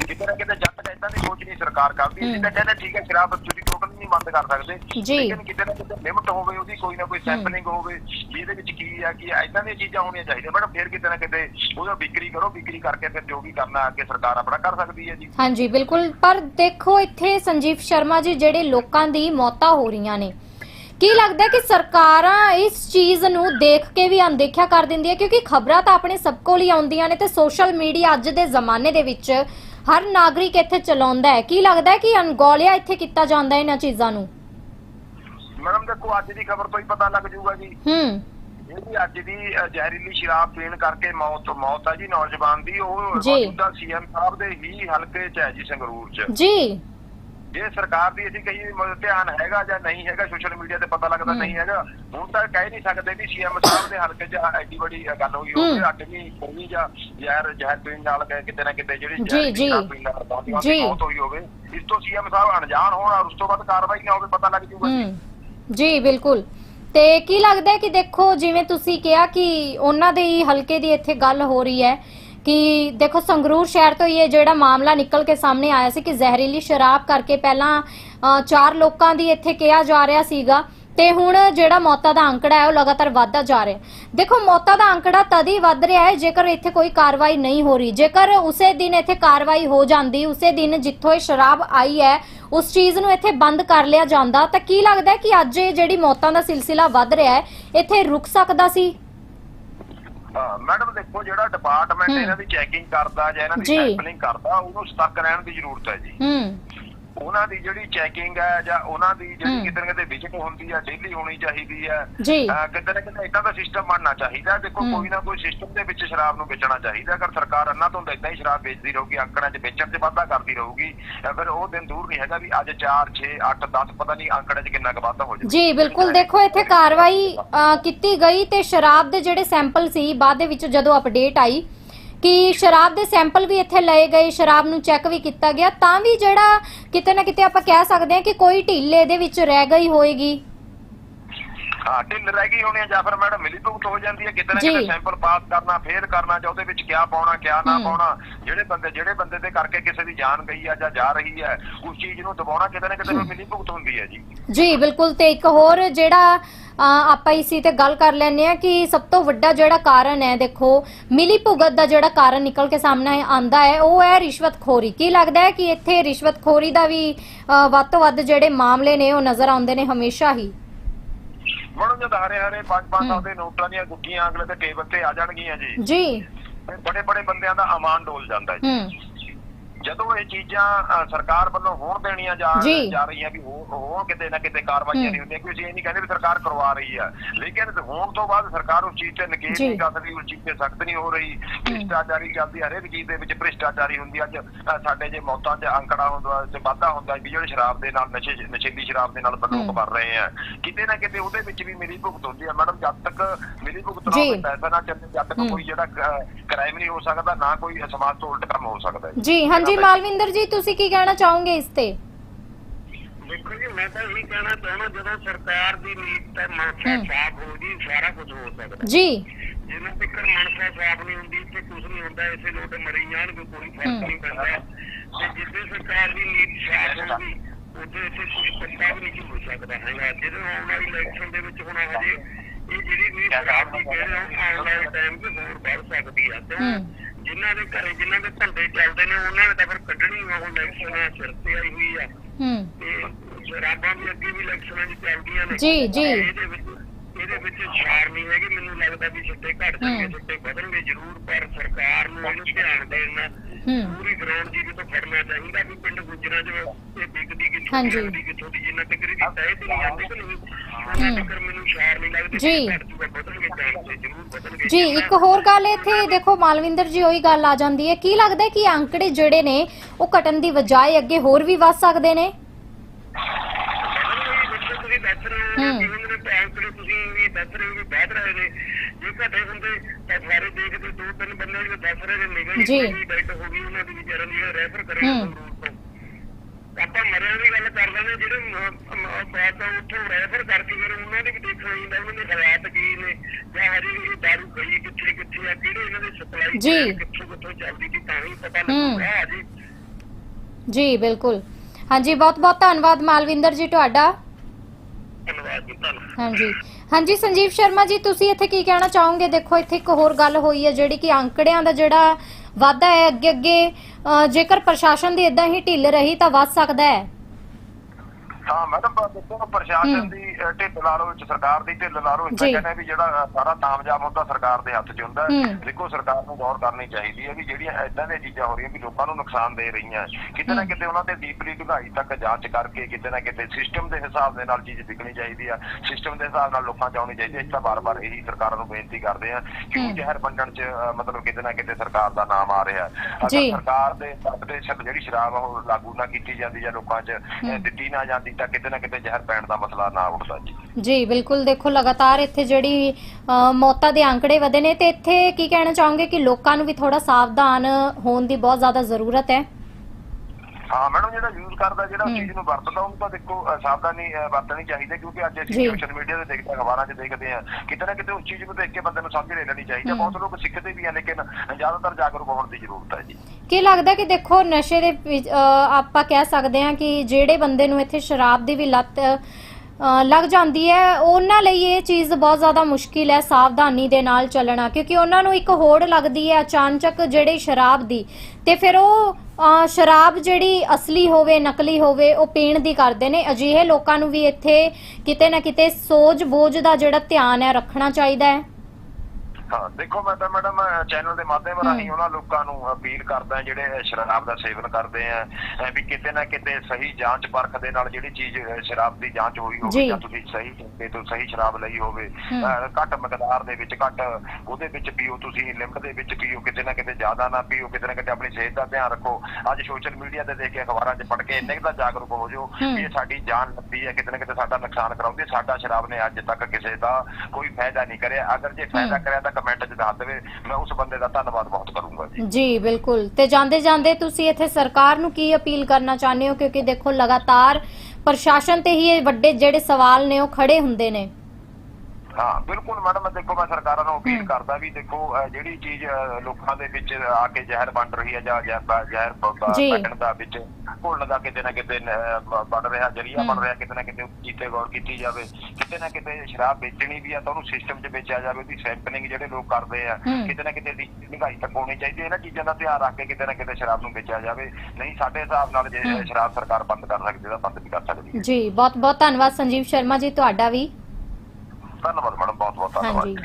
ਕਿਤੇ ਨਾ ਕਿਤੇ ਜੱਟ ਦਾ ਇਦਾਂ ਦੀ ਸੋਚ ਨਹੀਂ ਸਰਕਾਰ ਕਰਦੀ ਅਸੀਂ। ਤਾਂ ਕਹਿੰਦੇ ਠੀਕ ਹੈ ਸ਼ਰਾਬ ਤੁਸੀਂ ਟੋਟਲ ਨਹੀਂ ਬੰਦ ਕਰ ਸਕਦੇ। ਲੇਕਿਨ ਕਿਤੇ ਨਾ ਕਿਤੇ ਲਿਮਟ ਹੋਵੇ ਉਹਦੀ ਕੋਈ ਨਾ ਕੋਈ ਸੈਂਪਲਿੰਗ ਹੋਵੇ ਵੀ ਇਹਦੇ ਵਿੱਚ ਕੀ ਆ ਕੀ ਇਦਾਂ ਦੀਆਂ ਚੀਜ਼ਾਂ ਹੋਣੀਆਂ ਚਾਹੀਦੀਆਂ ਮੈਡਮ ਫਿਰ ਕਿਤੇ ਨਾ ਕਿਤੇ ਉਹਦਾ ਵਿਕਰੀ ਕਰੋ ਵਿਕਰੀ ਕਰਕੇ ਫਿਰ ਜੋ ਵੀ ਕਰਨਾ ਅੱਗੇ ਸਰਕਾਰ ਆਪਣਾ ਕਰ ਸਕਦੀ ਹੈ ਜੀ ਹਾਂਜੀ ਬਿਲਕੁਲ ਪਰ ਦੇਖੋ ਇੱਥੇ ਸੰਜੀਵ ਸ਼ਰਮਾ ਜੀ ਜਿਹੜੇ ਲੋਕਾਂ ਦੀ ਮੌਤਾਂ ਹੋ ਰਹੀਆਂ ਨੇ ਕੀ ਲੱਗਦਾ ਕਿ ਸਰਕਾਰਾਂ ਇਸ ਚੀਜ਼ ਨੂੰ ਦੇਖ ਕੇ ਵੀ ਅਣਦੇਖਿਆ ਕਰ ਦਿੰਦੀ ਹੈ ਕਿਉਂਕਿ ਖਬਰਾਂ ਤਾਂ ਆਪਣੇ ਸਭ ਕੋਲ ਹੀ ਆਉਂਦੀਆਂ ਨੇ ਤੇ ਸੋਸ਼ਲ ਮੀਡੀਆ ਅੱਜ ਦੇ ਜ਼ਮਾਨੇ ਦੇ ਵਿੱਚ ਹਰ ਨਾਗਰਿਕ ਇੱਥੇ ਚਲਾਉਂਦਾ ਹੈ। ਕੀ ਲੱਗਦਾ ਹੈ ਕਿ ਅਣਗੌਲਿਆ ਇੱਥੇ ਕੀਤਾ ਜਾਂਦਾ ਹੈ ਇਹਨਾਂ ਚੀਜ਼ਾਂ ਨੂੰ? ਮੈਡਮ ਦੇਖੋ ਅੱਜ ਦੀ ਖਬਰ ਤੋਂ ਹੀ ਪਤਾ ਲੱਗ ਜਾਊਗਾ ਜੀ। ਹੂੰ। ਇਹਦੀ ਅੱਜ ਦੀ ਅ, ਜ਼ਹਿਰੀਲੀ ਸ਼ਰਾਬ ਪੀਣ ਕਰਕੇ ਮੌਤ ਮੌਤ ਆ ਜੀ ਨੌਜਵਾਨ ਦੀ। ਉਹ ਜੀ। ਮੌਜੂਦਾ ਸੀਐਮ ਸਾਹਿਬ ਦੇ ਹੀ ਹਲਕੇ ਚ ਹੈ ਜੀ ਸੰਗਰੂਰ ਚ। ਜੀ। ਜੇ ਸਰਕਾਰ ਦੀ ਅਸੀਂ ਕਹੀ ਧਿਆਨ ਹੈਗਾ ਜਾਂ ਨਹੀਂ ਹੈਗਾ ਸੋਸ਼ਲ ਮੀਡੀਆ ਤੇ ਪਤਾ ਲੱਗਦਾ। ਨਹੀਂ ਹੈਗਾ ਹੁਣ ਤਾਂ ਕਹਿ ਨਹੀਂ ਸਕਦੇ ਵੀ ਸੀਐਮ ਸਾਹਿਬ ਦੇ ਹਲਕੇ 'ਚ ਐਡੀ ਵੱਡੀ ਗੱਲ ਹੋਈ। ਹੋਵੇ ਅੱਡ ਵੀ ਕੋਈ ਜਾਂ ਜ਼ਹਿਰ ਜ਼ਹਿਰ ਪੀਣ ਨਾਲ ਕਿਤੇ ਨਾ ਕਿਤੇ ਜਿਹੜੀ ਜ਼ਹਿਰ ਪੀਣ ਨਾਲ ਮੌਤ ਹੋਈ ਹੋਵੇ ਇਸ ਤੋਂ ਸੀਐਮ ਸਾਹਿਬ ਅਣਜਾਣ ਹੋਣ ਔਰ ਉਸ ਤੋਂ ਬਾਅਦ ਕਾਰਵਾਈ ਨਾ ਹੋਵੇ ਪਤਾ ਲੱਗ ਜੂਗਾ ਜੀ। ਬਿਲਕੁਲ ਤੇ ਕੀ ਲੱਗਦਾ ਹੈ ਕਿ ਦੇਖੋ ਜਿਵੇਂ ਤੁਸੀਂ ਕਿਹਾ ਕਿ ਉਹਨਾਂ ਦੇ ਹੀ ਹਲਕੇ ਦੀ ਇੱਥੇ ਗੱਲ ਹੋ ਰਹੀ ਹੈ ਕਿ ਦੇਖੋ ਸੰਗਰੂਰ ਸ਼ਹਿਰ ਤੋਂ ਇਹ ਜਿਹੜਾ ਮਾਮਲਾ ਨਿਕਲ ਕੇ ਸਾਹਮਣੇ ਆਇਆ ਸੀ ਕਿ ਜ਼ਹਿਰੀਲੀ ਸ਼ਰਾਬ ਕਰਕੇ ਪਹਿਲਾਂ ਚਾਰ ਲੋਕਾਂ ਦੀ ਇੱਥੇ ਕਿਹਾ ਜਾ ਰਿਹਾ ਸੀਗਾ ਤੇ ਹੁਣ ਜਿਹੜਾ ਮੌਤਾਂ ਦਾ ਅੰਕੜਾ ਹੈ ਉਹ ਲਗਾਤਾਰ ਵਧਦਾ ਜਾ ਰਿਹਾ ਦੇਖੋ ਮੌਤਾਂ ਦਾ ਅੰਕੜਾ ਤਦ ਹੀ ਵੱਧ ਰਿਹਾ ਹੈ ਜੇਕਰ ਇੱਥੇ ਕੋਈ ਕਾਰਵਾਈ ਨਹੀਂ ਹੋ ਰਹੀ। ਜੇਕਰ ਉਸੇ ਦਿਨ ਇੱਥੇ ਕਾਰਵਾਈ ਹੋ ਜਾਂਦੀ, ਉਸੇ ਦਿਨ ਜਿੱਥੋਂ ਇਹ ਸ਼ਰਾਬ ਆਈ ਹੈ, ਉਸ ਚੀਜ਼ ਨੂੰ ਇੱਥੇ ਬੰਦ ਕਰ ਲਿਆ ਜਾਂਦਾ ਤਾਂ ਕੀ ਲੱਗਦਾ ਕਿ ਅੱਜ ਇਹ ਜਿਹੜੀ ਮੌਤਾਂ ਦਾ ਸਿਲਸਿਲਾ ਵੱਧ ਰਿਹਾ ਹੈ, ਇੱਥੇ ਰੁਕ ਸਕਦਾ ਸੀ? ਮੈਡਮ ਦੇਖੋ ਜਿਹੜਾ ਡਿਪਾਰਟਮੈਂਟ। ਇਹਨਾਂ ਦੀ ਚੈਕਿੰਗ ਕਰਦਾ ਜਾਂ ਇਹਨਾਂ ਦੀ। ਸੈਂਪਲਿੰਗ ਕਰਦਾ ਉਹਨੂੰ ਸਤਰਕ ਰਹਿਣ ਦੀ ਜ਼ਰੂਰਤ ਹੈ ਜੀ ਹੂੰ ਉਹਨਾਂ ਦੀ ਜਿਹੜੀ ਚੈਕਿੰਗ ਹੈ ਜਾਂ ਉਹਨਾਂ ਦੀ ਜਿਹੜੀ। ਕਿਤੇ ਨਾ ਕਿਤੇ ਵਿਜ਼ਿਟ ਹੁੰਦੀ ਹੈ ਡੇਲੀ ਹੋਣੀ ਚਾਹੀਦੀ ਹੈ ਜੀ ਅਹ ਕਿਤੇ ਨਾ ਕਿਤੇ ਇਦਾਂ ਦਾ ਸਿਸਟਮ ਬਣਨਾ ਚਾਹੀਦਾ। ਦੇਖੋ ਹੂੰ। ਕੋਈ ਨਾ ਕੋਈ ਸਿਸਟਮ ਦੇ ਵਿੱਚ ਸ਼ਰਾਬ ਨੂੰ ਵੇਚਣਾ ਚਾਹੀਦਾ ਅਗਰ ਸਰਕਾਰ ਅੰਨਾ ਤੋਂ ਇਦਾਂ ਹੀ ਸ਼ਰਾਬ ਵੇਚਦੀ ਰਹੂਗੀ ਅੰਕੜਾਂ 'ਚ ਵੇਚਣ 'ਚ ਵਾਧਾ ਕਰਦੀ ਰਹੂਗੀ ਅਹ ਫਿਰ ਉਹ ਦਿਨ ਦੂਰ ਨਹੀਂ ਹੈਗਾ ਵੀ ਅੱਜ 4 6 8 10 ਪਤਾ ਨਹੀਂ ਅੰਕੜਾਂ 'ਚ ਕਿੰਨਾ ਕੁ ਵਾਧਾ ਹੋ ਜਾਵੇ ਜੀ ਬਿਲਕੁਲ ਦੇਖੋ ਇੱਥੇ ਕਾਰਵਾਈ ਅ, ਕੀਤੀ ਗਈ ਤੇ ਸ਼ਰਾਬ ਦੇ ਜਿਹੜੇ ਸੈਂਪਲ ਸੀ ਬਾਅਦ ਦੇ ਵਿੱਚ ਜਦੋਂ ਅਪਡੇਟ ਆਈ ਕਿ ਸ਼ਰਾਬ ਦੇ ਸੈਂਪਲ ਵੀ ਇੱਥੇ ਲਏ ਗਏ, ਸ਼ਰਾਬ ਨੂੰ ਚੈੱਕ ਵੀ ਕੀਤਾ ਗਿਆ, ਤਾਂ ਵੀ ਜਿਹੜਾ ਕਿਤੇ ਨਾ ਕਿਤੇ ਆਪਾਂ ਕਹਿ ਸਕਦੇ ਹਾਂ ਕਿ ਕੋਈ ਢਿੱਲ ਇਹਦੇ ਵਿੱਚ ਰਹਿ ਗਈ ਹੋਏਗੀ। ਹਾਂ ਢਿੱਲ ਰਹਿ ਗਈ ਹੋਣੀ ਹੈ ਜਾਂ ਫਿਰ ਮੈਡਮ ਮਿਲੀ ਭੁਗਤ ਹੋ ਜਾਂਦੀ ਹੈ ਕਿਤੇ ਨਾ ਜੀ। ਕਿਤੇ ਸੈਂਪਲ ਪਾਸ ਕਰਨਾ ਫੇਰ ਕਰਨਾ ਜਾਂ ਉਹਦੇ ਵਿੱਚ ਕਿਆ ਪਾਉਣਾ ਕਿਆ ਨਾ। ਪਾਉਣਾ ਜਿਹੜੇ ਬੰਦੇ ਜਿਹੜੇ ਬੰਦੇ ਦੇ ਕਰਕੇ ਕਿਸੇ ਦੀ ਜਾਨ ਗਈ ਆ ਜਾਂ ਜਾ ਰਹੀ ਹੈ ਉਸ ਚੀਜ਼ ਨੂੰ ਦਬਾਉਣਾ ਕਿਤੇ ਨਾ ਕਿਤੇ ਫਿਰ ਮਿਲੀ ਭੁਗਤ ਹੁੰਦੀ ਹੈ ਜੀ ਜੀ ਬਿਲਕੁਲ ਤੇ ਇੱਕ ਹੋਰ ਜਿਹੜਾ ਅ, ਆਪਾਂ ਇਸੀ ਤੇ ਗੱਲ ਕਰ ਲੈਂਦੇ ਆ ਕਿ ਸਭ ਤੋਂ ਵੱਡਾ ਜਿਹੜਾ ਕਾਰਨ ਹੈ ਦੇਖੋ ਮਿਲੀ ਭੁਗਤ ਦਾ ਜਿਹੜਾ ਕਾਰਨ ਨਿਕਲ ਕੇ ਸਾਹਮਣੇ ਆਂਦਾ ਹੈ ਉਹ ਹੈ ਰਿਸ਼ਵਤਖੋਰੀ ਕੀ ਲੱਗਦਾ ਹੈ ਕਿ ਇੱਥੇ ਰਿਸ਼ਵਤਖੋਰੀ ਦਾ ਵੀ ਅ, ਵੱਧ ਤੋਂ ਵੱਧ ਜਿਹੜੇ ਮਾਮਲੇ ਨੇ ਉਹ ਨਜ਼ਰ ਆਉਂਦੇ ਨੇ ਹਮੇਸ਼ਾ ਹੀ ਮੈਡਮ ਜਦ ਹਰੇ ਹਰੇ 5-5 ਹੂੰ। ਸਾਲ ਦੇ ਨੋਟਾਂ ਦੀਆਂ ਗੁੱਟੀਆਂ ਅਗਲੇ ਦੇ ਟੇਬਲ ਤੇ ਆ ਜਾਣਗੀਆਂ ਜੀ। ਜੀ। ਬੜੇ ਬੜੇ ਬੰਦਿਆਂ ਦਾ ਅਮਾਨ ਡੋਲ ਜਾਂਦਾ ਜੀ। ਹੂੰ। ਜਦੋਂ ਇਹ ਚੀਜ਼ਾਂ ਸਰਕਾਰ ਵੱਲੋਂ ਹੋਣ ਦੇਣੀਆਂ ਜਾ ਜੀ। ਜਾ ਰਹੀਆਂ ਵੀ ਹੋ ਹੋਣ ਕਿਤੇ ਨਾ ਕਿਤੇ ਕਾਰਵਾਈਆਂ। ਨਹੀਂ ਹੁੰਦੀਆਂ ਕਿਉਂਕਿ ਇਹ ਨਹੀਂ ਕਹਿੰਦੇ ਵੀ ਸਰਕਾਰ ਕਰਵਾ ਰਹੀ ਆ ਲੇਕਿਨ ਹੋਣ ਤੋਂ ਬਾਅਦ ਸਰਕਾਰ ਉਸ ਚੀਜ਼ ਤੇ ਨਕੇਲ ਜੀ। ਨਹੀਂ ਕਰ ਰਹੀ ਉਸ ਚੀਜ਼ ਤੇ ਸਖਤ ਨਹੀਂ ਹੋ ਰਹੀ ਭ੍ਰਿਸ਼ਟਾਚਾਰੀ ਚੱਲਦੀ ਹਰੇਕ ਚੀਜ਼ ਦੇ ਵਿੱਚ ਭ੍ਰਿਸ਼ਟਾਚਾਰੀ ਹੁੰਦੀ ਅੱਜ ਸਾਡੇ ਜੇ ਮੌਤਾਂ 'ਚ ਅੰਕੜਾ ਹੁੰਦਾ ਤੇ ਵਾਧਾ ਹੁੰਦਾ ਵੀ ਜਿਹੜੇ ਸ਼ਰਾਬ ਦੇ ਨਾਲ ਨਸ਼ੇ ਨਸ਼ੀਲੀ ਸ਼ਰਾਬ ਦੇ ਨਾਲ ਹੂੰ। ਮਰ ਰਹੇ ਆ ਕਿਤੇ ਨਾ ਕਿਤੇ ਉਹਦੇ ਵਿੱਚ ਵੀ ਮਿਲੀ ਭੁਗਤ ਹੁੰਦੀ ਆ ਮੈਡਮ ਜਦ ਤੱਕ ਮਿਲੀ ਭੁਗਤ ਨਾ ਜੀ। ਹੋਵੇ ਪੈਸਾ ਨਾ ਚੱਲੇ ਜਦ ਤੱਕ। ਕੋਈ ਜਿਹੜਾ ਕ੍ਰਾਈਮ ਨਹੀਂ ਹੋ ਸਕਦਾ ਨਾ ਕੋਈ ਸਮਾਜ ਤੋਂ ਉਲਟ ਕੰਮ ਹੋ ਸਕਦਾ ਹੈ ਜੀ ਮਾਲਵਿੰਦਰ ਜੀ ਤੁਸੀਂ ਕੀ ਕਹਿਣਾ ਚਾਹੋਗੇ ਇਸ ਤੇ? ਦੇਖੋ ਜੀ ਮੈਂ ਤਾਂ ਇਹੀ ਕਹਿਣਾ ਚਾਹਣਾ ਜਦੋਂ ਸਰਕਾਰ ਦੀ ਨੀਤ ਤੇ ਮਨਸ਼ਾ। ਸਾਫ਼ ਹੋ ਜੀ ਸਾਰਾ ਕੁਝ ਹੋ ਸਕਦਾ। ਜੀ। ਜਿੰਨਾ ਤੱਕ ਮਨਸ਼ਾ ਸਾਫ਼ ਨਹੀਂ ਹੁੰਦੀ ਤੇ ਕੁਝ ਨਹੀਂ ਹੁੰਦਾ ਇਸੇ ਲੋਟ ਮਰੀ ਜਾਣਗੇ ਕੋਈ ਫ਼ਰਕ। ਨਹੀਂ ਪੈਂਦਾ। ਤੇ ਜਿੱਦੇ ਸਰਕਾਰ ਦੀ ਨੀਤ ਸਾਫ਼ ਹੋਊਗੀ ਉਹਦੇ ਇੱਥੇ ਕੋਈ ਪੱਤਾ ਵੀ ਨਹੀਂ ਹੋ ਸਕਦਾ ਹੈਗਾ। ਜਦੋਂ ਆਉਣ ਵਾਲੀ ਇਲੈਕਸ਼ਨ ਦੇ ਵਿੱਚ ਹੁਣ ਹਜੇ ਇਹ ਜਿਹੜੀ ਵੀ ਸ਼ਰਾਬ ਦੀ ਕਹਿ ਰਹੇ ਹੋ ਆਉਣ ਵਾਲੇ ਟਾਈਮ 'ਚ ਹੋਰ ਵੱਧ ਸਕਦੀ ਆ। ਤੇ। ਜਿਨ੍ਹਾਂ ਦੇ ਘਰੇ ਜਿਨ੍ਹਾਂ ਦੇ ਧੰਦੇ ਚੱਲਦੇ ਨੇ ਉਹਨਾਂ ਨੇ ਤਾਂ ਫਿਰ ਕੱਢਣੀ ਉਹ ਇਲੈਕਸ਼ਨ ਆ ਸਿਰ ਤੇ ਆਈ ਹੋਈ ਆ। ਹੂੰ। ਤੇ ਸ਼ਰਾਬਾਂ ਵੀ ਅੱਗੇ ਵੀ ਇਲੈਕਸ਼ਨਾਂ 'ਚ ਚੱਲਦੀਆਂ ਨੇ। ਜੀ, ਜੀ। ਇਹਦੇ ਵਿੱਚ ਇਹਦੇ ਵਿੱਚ ਛਾੜ ਨਹੀਂ ਹੈਗੀ ਮੈਨੂੰ ਲੱਗਦਾ ਵੀ ਸਿੱਟੇ ਘਟ ਜਾਣਗੇ। ਸਿੱਟੇ ਵਧਣਗੇ ਜ਼ਰੂਰ ਪਰ ਸਰਕਾਰ ਨੂੰ ਇਹਨੂੰ ਧਿਆਨ ਦੇਣਾ ਪੂਰੀ ਗਰਾਊਂਡ ਜੀ ਤੋਂ ਫੜਨਾ ਚਾਹੀਦਾ ਵੀ ਪਿੰਡ ਗੁਜਰਾਂ 'ਚ ਇਹ ਵਿਕਦੀ। ਦੀ ਵਿਕਦੀ ਕਿੱਥੋਂ ਦੀ ਜਿੰਨਾ ਤੱਕ ਦੀ ਤੈਅ ਤੇ ਨਹੀਂ ਜਾਂਦੀ ਕਿ ਨਹੀਂ ਸ਼ਾਰ ਨਹੀਂ ਜੀ। ਜੀ ਇੱਕ ਹੋਰ ਗੱਲ ਇੱਥੇ ਦੇਖੋ ਮਾਲਵਿੰਦਰ ਜੀ ਉਹੀ ਗੱਲ ਆ ਜਾਂਦੀ ਹੈ ਕੀ ਲੱਗਦਾ ਹੈ ਕਿ ਅੰਕੜੇ ਜਿਹੜੇ ਨੇ ਉਹ ਘਟਣ ਦੀ ਬਜਾਏ ਅੱਗੇ ਹੋਰ ਵੀ ਵੱਧ ਸਕਦੇ ਨੇ ਜਿੱਥੇ ਤੁਸੀਂ ਦੱਸ ਰਹੇ ਹੋ ਹੂੰ। ਜਿਵੇਂ ਮੇਰੇ ਟਾਈਮ ਤੇ ਤੁਸੀਂ ਵੀ ਦੱਸ ਰਹੇ ਹੋ ਵੀ ਵੱਧ ਰਹੇ ਨੇ ਜੇ ਘਟੇ ਹੁੰਦੇ ਤਾਂ ਸਾਰੇ ਦੇਖਦੇ ਦੋ ਤਿੰਨ ਬੰਦੇ ਜਿਹੜੇ ਦੱਸ ਰਹੇ ਨੇ ਨਿਗਾਹ ਜੀ। ਹੀ ਡੈਡ ਹੋ ਗਈ ਉਹਨਾਂ ਦੀ ਵਿਚਾਰਾਂ ਦੀ ਰੈਫਰ ਕਰੇ ਹੂੰ। ਸੰਗਰੂਰ ਤੋਂ ਆਪਾਂ ਮਰਿਆਂ ਦੀ ਗੱਲ ਕਰ ਲੈਂਦੇ ਜਿਹੜੇ ਮ- ਮ- ਬਾਤ ਆ ਉੱਥੋਂ ਰੈਫਰ ਕਰਕੇ ਫਿਰ ਉਹਨਾਂ ਦੀ ਵੀ ਦੇਖਣਾ ਚਾਹੀਦਾ ਉਹਨਾਂ ਦੇ ਹਾਲਾਤ ਕੀ ਨੇ ਜਾਂ ਹਜੇ ਇਹ ਦਾਰੂ ਗਈ ਕਿੱਥੇ ਕਿੱਥੇ ਆ ਕਿਹੜੇ ਇਹਨਾਂ ਦੇ ਸਪਲਾਈ ਜੀ। ਕਿੱਥੋਂ ਕਿੱਥੋਂ ਚੱਲਦੀ ਸੀ ਤਾਂ ਹੀ ਪਤਾ ਹੂੰ। ਲੱਗੂਗਾ ਜੀ ਜੀ ਬਿਲਕੁਲ ਹਾਂਜੀ ਬਹੁਤ ਬਹੁਤ ਧੰਨਵਾਦ ਮਾਲਵਿੰਦਰ ਜੀ ਤੁਹਾਡਾ ਧੰਨਵਾਦ ਜੀ ਧੰਨਵਾਦ। ਹਾਂਜੀ। ਹਾਂਜੀ ਸੰਜੀਵ ਸ਼ਰਮਾ ਜੀ ਤੁਸੀਂ ਇੱਥੇ ਕੀ ਕਹਿਣਾ ਚਾਹੋਗੇ? ਦੇਖੋ ਇੱਥੇ ਇੱਕ ਹੋਰ ਗੱਲ ਹੋਈ ਹੈ ਜਿਹੜੀ ਕਿ ਅੰਕੜਿਆਂ ਦਾ ਜਿਹੜਾ ਵਾਧਾ ਹੈ ਅੱਗੇ ਅੱਗੇ ਜੇਕਰ ਪ੍ਰਸ਼ਾਸਨ ਦੀ ਇਦਾਂ ਹੀ ਢਿੱਲ ਰਹੀ ਤਾਂ ਵੱਧ ਸਕਦਾ ਹੈ। ਹਾਂ ਮੈਡਮ ਦੇਖੋ ਪ੍ਰਸ਼ਾਸਨ। ਦੀ ਢਿੱਲ ਲਾ ਲਓ ਵਿੱਚ ਸਰਕਾਰ ਦੀ ਢਿੱਲ ਲਾ ਲਓ। ਮੈਂ ਕਹਿੰਦਾ ਵੀ ਜਿਹੜਾ ਸਾਰਾ ਤਾਮਜਾਮ ਹੁੰਦਾ ਸਰਕਾਰ ਦੇ ਹੱਥ 'ਚ ਹੁੰਦਾ। ਦੇਖੋ ਸਰਕਾਰ ਨੂੰ ਗੌਰ ਕਰਨੀ ਚਾਹੀਦੀ ਹੈ ਵੀ ਜਿਹੜੀਆਂ ਐਦਾਂ ਦੀਆਂ ਚੀਜ਼ਾਂ ਹੋ ਰਹੀਆਂ ਵੀ ਲੋਕਾਂ ਨੂੰ ਨੁਕਸਾਨ ਦੇ ਰਹੀਆਂ ਕਿਤੇ ਨਾ। ਕਿਤੇ ਉਹਨਾਂ ਤੇ ਡੀਪਲੀ ਡੂੰਘਾਈ ਤੱਕ ਜਾਂਚ ਕਰਕੇ ਕਿਤੇ ਨਾ ਕਿਤੇ ਸਿਸਟਮ ਦੇ ਹਿਸਾਬ ਦੇ ਨਾਲ ਚੀਜ਼ ਵਿਕਣੀ ਚਾਹੀਦੀ ਆ ਸਿਸਟਮ ਦੇ ਹਿਸਾਬ ਨਾਲ ਲੋਕਾਂ 'ਚ ਆਉਣੀ ਚਾਹੀਦੀ ਹੈ ਇਸ ਤਾਂ ਬਾਰ-ਬਾਰ ਇਹੀ ਸਰਕਾਰਾਂ ਨੂੰ ਬੇਨਤੀ ਕਰਦੇ ਆ ਕਿ ਹੂੰ। ਉਹ ਜ਼ਹਿਰ ਵੰਡਣ 'ਚ ਮਤਲਬ ਕਿਤੇ ਨਾ ਕਿਤੇ ਸਰਕਾਰ ਦਾ ਨਾਮ ਆ ਰਿਹਾ। ਅਗਰ। ਸਰਕਾਰ ਦੇ ਤੱਕ ਦੇ ਜਿਹੜੀ ਸ਼ਰਾਬ ਆ ਉਹ ਲਾਗੂ ਨਾ ਕੀਤੀ ਜਾਂਦੀ ਜਾਂ ਲੋਕਾਂ 'ਚ। ਦਿੱਤੀ ਨਾ ਜਾਂਦੀ ਤਾਂ ਕਿਤੇ ਨਾ ਕਿਤੇ ਜ਼ਹਿਰ ਪੈਣ ਦਾ ਮਸਲਾ ਨਾ ਉੱਠਦਾ ਜੀ ਜੀ ਬਿਲਕੁਲ ਦੇਖੋ ਲਗਾਤਾਰ ਇੱਥੇ ਜਿਹੜੀ ਮੌਤਾਂ ਦੇ ਅੰਕੜੇ ਵਧੇ ਨੇ ਤੇ ਇੱਥੇ ਕੀ ਕਹਿਣਾ ਚਾਹੋਗੇ ਕਿ ਲੋਕਾਂ ਨੂੰ ਵੀ ਥੋੜਾ ਸਾਵਧਾਨ ਹੋਣ ਦੀ ਬਹੁਤ ਜ਼ਿਆਦਾ ਜ਼ਰੂਰਤ ਹੈ ਹਾਂ ਮੈਡਮ ਜਿਹੜਾ ਯੂਜ਼ ਕਰਦਾ ਜਿਹੜਾ। ਚੀਜ਼ ਨੂੰ ਵਰਤਦਾ ਉਹਨੂੰ ਤਾਂ ਦੇਖੋ ਸਾਵਧਾਨੀ ਵਰਤਣੀ ਚਾਹੀਦੀ ਕਿਉਂਕਿ ਅੱਜ ਅਸੀਂ। ਸੋਸ਼ਲ ਮੀਡੀਆ ਤੇ ਦੇਖਦੇ ਹਾਂ ਅਖਬਾਰਾਂ 'ਚ ਦੇਖਦੇ ਹਾਂ ਕਿਤੇ ਨਾ ਕਿਤੇ ਉਸ ਚੀਜ਼ ਨੂੰ ਦੇਖ ਕੇ ਬੰਦੇ ਨੂੰ ਸਮਝ ਲੈ ਲੈਣੀ ਚਾਹੀਦੀ ਹੈ। ਬਹੁਤ ਲੋਕ ਸਿੱਖਦੇ ਵੀ ਆ ਲੇਕਿਨ ਜ਼ਿਆਦਾਤਰ ਜਾਗਰੂਕ ਹੋਣ ਦੀ ਜ਼ਰੂਰਤ ਹੈ ਜੀ ਕੀ ਲੱਗਦਾ ਕਿ ਦੇਖੋ ਨਸ਼ੇ ਦੇ ਆਪਾਂ ਕਹਿ ਸਕਦੇ ਹਾਂ ਕਿ ਜਿਹੜੇ ਬੰਦੇ ਨੂੰ ਇੱਥੇ ਸ਼ਰਾਬ ਦੀ ਵੀ ਲੱਤ ਲੱਗ ਜਾਂਦੀ ਹੈ। ਉਹਨਾਂ ਲਈ ਇਹ ਚੀਜ਼ ਬਹੁਤ ਜ਼ਿਆਦਾ ਮੁਸ਼ਕਿਲ ਹੈ ਸਾਵਧਾਨੀ ਦੇ ਨਾਲ ਚੱਲਣਾ, ਕਿਉਂਕਿ ਉਹਨਾਂ ਨੂੰ ਇੱਕ ਹੋੜ ਲੱਗਦੀ ਹੈ ਅਚਾਨਚਕ ਜਿਹੜੇ ਸ਼ਰਾਬ ਦੀ। ਤੇ ਫਿਰ ਉਹ ਸ਼ਰਾਬ ਜਿਹੜੀ ਅਸਲੀ ਹੋਵੇ, ਨਕਲੀ ਹੋਵੇ, ਉਹ ਪੀਣ ਦੀ ਕਰਦੇ ਨੇ। ਅਜਿਹੇ ਲੋਕਾਂ ਨੂੰ ਵੀ ਇੱਥੇ ਕਿਤੇ ਨਾ ਕਿਤੇ ਸੋਝ ਬੋਝ ਦਾ ਜਿਹੜਾ ਧਿਆਨ ਹੈ, ਰੱਖਣਾ ਚਾਹੀਦਾ ਹੈ। ਹਾਂ ਦੇਖੋ ਮੈਂ ਤਾਂ ਮੈਡਮ ਚੈਨਲ ਦੇ ਮਾਧਿਅਮ। ਰਾਹੀਂ ਉਹਨਾਂ ਲੋਕਾਂ ਨੂੰ ਅਪੀਲ ਕਰਦਾ ਜਿਹੜੇ ਸ਼ਰਾਬ ਦਾ ਸੇਵਨ ਕਰਦੇ ਆ ਵੀ ਕਿਤੇ ਨਾ ਕਿਤੇ ਸਹੀ ਜਾਂਚ ਪਰਖ ਦੇ ਨਾਲ ਜਿਹੜੀ ਚੀਜ਼ ਸ਼ਰਾਬ ਦੀ ਜਾਂਚ ਹੋਈ। ਹੋਵੇ ਜਾਂ ਤੁਸੀਂ ਸਹੀ ਤਰੀਕੇ ਤੋਂ ਸਹੀ ਸ਼ਰਾਬ ਲਈ ਹੋਵੇ ਘੱਟ ਮਿਕਦਾਰ ਦੇ ਵਿੱਚ ਘੱਟ ਉਹਦੇ ਵਿੱਚ ਪੀਓ ਤੁਸੀਂ ਲਿਮਟ ਦੇ ਵਿੱਚ ਪੀਓ ਕਿਤੇ ਨਾ ਕਿਤੇ ਜ਼ਿਆਦਾ ਨਾ ਪੀਓ ਕਿਤੇ ਨਾ ਕਿਤੇ ਆਪਣੀ ਸਿਹਤ ਦਾ ਧਿਆਨ ਰੱਖੋ ਅੱਜ ਸੋਸ਼ਲ ਮੀਡੀਆ ਤੇ ਦੇਖ ਕੇ ਅਖਬਾਰਾਂ 'ਚ ਪੜ੍ਹ ਕੇ ਇੰਨੇ ਕੁ ਤਾਂ ਜਾਗਰੂਕ ਹੋ ਜਾਓ ਇਹ ਸਾਡੀ ਜਾਨ ਲੱਭੀ ਹੈ ਕਿਤੇ ਨਾ ਕਿਤੇ ਸਾਡਾ ਨੁਕਸਾਨ ਕਰਾਉਂਦੀ ਹੈ ਸਾਡਾ ਸ਼ਰਾਬ ਨੇ ਅੱਜ ਤੱਕ ਕਿਸੇ ਦਾ ਕੋਈ ਫਾਇਦਾ ਨਹੀਂ ਕਰਿਆ ਅਗਰ ਜੇ ਫਾਇਦਾ। ਕਰਿਆ ਤਾਂ ਕਮੈਂਟ 'ਚ ਦੱਸ ਦੇਵੇ, ਮੈਂ ਉਸ ਬੰਦੇ ਦਾ ਧੰਨਵਾਦ ਬਹੁਤ ਕਰੂੰਗਾ ਜੀ। ਜੀ, ਬਿਲਕੁਲ। ਤੇ ਜਾਂਦੇ ਜਾਂਦੇ ਤੁਸੀਂ ਇੱਥੇ ਸਰਕਾਰ ਨੂੰ ਕੀ ਅਪੀਲ ਕਰਨਾ ਚਾਹੁੰਦੇ ਹੋ? ਕਿਉਂਕਿ ਦੇਖੋ ਲਗਾਤਾਰ ਪ੍ਰਸ਼ਾਸਨ ਤੇ ਹੀ ਇਹ ਵੱਡੇ ਜਿਹੜੇ ਸਵਾਲ ਨੇ ਉਹ ਖੜੇ ਹੁੰਦੇ ਨੇ। ਹਾਂ ਬਿਲਕੁਲ ਮੈਡਮ ਦੇਖੋ ਮੈਂ ਸਰਕਾਰਾਂ ਨੂੰ ਅਪੀਲ। ਕਰਦਾ ਵੀ ਦੇਖੋ ਅਹ ਜਿਹੜੀ ਚੀਜ਼ ਅਹ ਲੋਕਾਂ ਦੇ ਵਿੱਚ ਆ ਕੇ ਜ਼ਹਿਰ ਵੰਡ ਰਹੀ ਹੈ ਜਾਂ ਜ਼ਹਿਰ ਬ- ਜ਼ਹਿਰ ਜੀ। ਕੱਢਣ ਦਾ ਵਿੱਚ ਘੁਲਣ ਦਾ ਕਿਤੇ ਨਾ ਕਿਤੇ ਬਣ ਰਿਹਾ ਜਰੀਆ। ਬਣ ਰਿਹਾ ਕਿਤੇ ਨਾ ਕਿਤੇ ਉਸ ਚੀਜ਼ ਤੇ ਗੌਰ ਕੀਤੀ ਜਾਵੇ ਕਿਤੇ ਨਾ ਕਿਤੇ ਸ਼ਰਾਬ ਵੇਚਣੀ ਵੀ ਆ ਤਾਂ ਉਹਨੂੰ ਸਿਸਟਮ 'ਚ ਵੇਚਿਆ ਜਾਵੇ ਉਹਦੀ ਸੈਂਪਲਿੰਗ ਜਿਹੜੇ ਲੋਕ ਕਰਦੇ ਆ ਹੂੰ। ਕਿਤੇ ਨਾ ਕਿਤੇ ਦੀ ਮਹਿੰਗਾਈ ਤੱਕ ਹੋਣੀ ਚਾਹੀਦੀ ਹੈ ਇਹਨਾਂ ਚੀਜ਼ਾਂ ਦਾ ਧਿਆਨ ਰੱਖ ਕੇ ਕਿਤੇ ਨਾ ਕਿਤੇ ਸ਼ਰਾਬ ਨੂੰ ਵੇਚਿਆ ਜਾਵੇ ਨਹੀਂ ਸਾਡੇ ਹਿਸਾਬ ਨਾਲ ਜੇ। ਸ਼ਰਾਬ ਸਰਕਾਰ ਬੰਦ ਕਰ ਸਕਦੀ ਤਾਂ ਬੰਦ ਵੀ ਕਰ ਸਕਦੀ ਹੈ ਜੀ ਬਹੁਤ ਬਹੁਤ ਧੰਨਵਾਦ ਸੰਜੀਵ ਸ਼ਰਮਾ ਜੀ ਤੁਹਾਡਾ ਵੀ ਧੰਨਵਾਦ ਮੈਡਮ ਬਹੁਤ ਬਹੁਤ ਧੰਨਵਾਦ ਹਾਂਜੀ।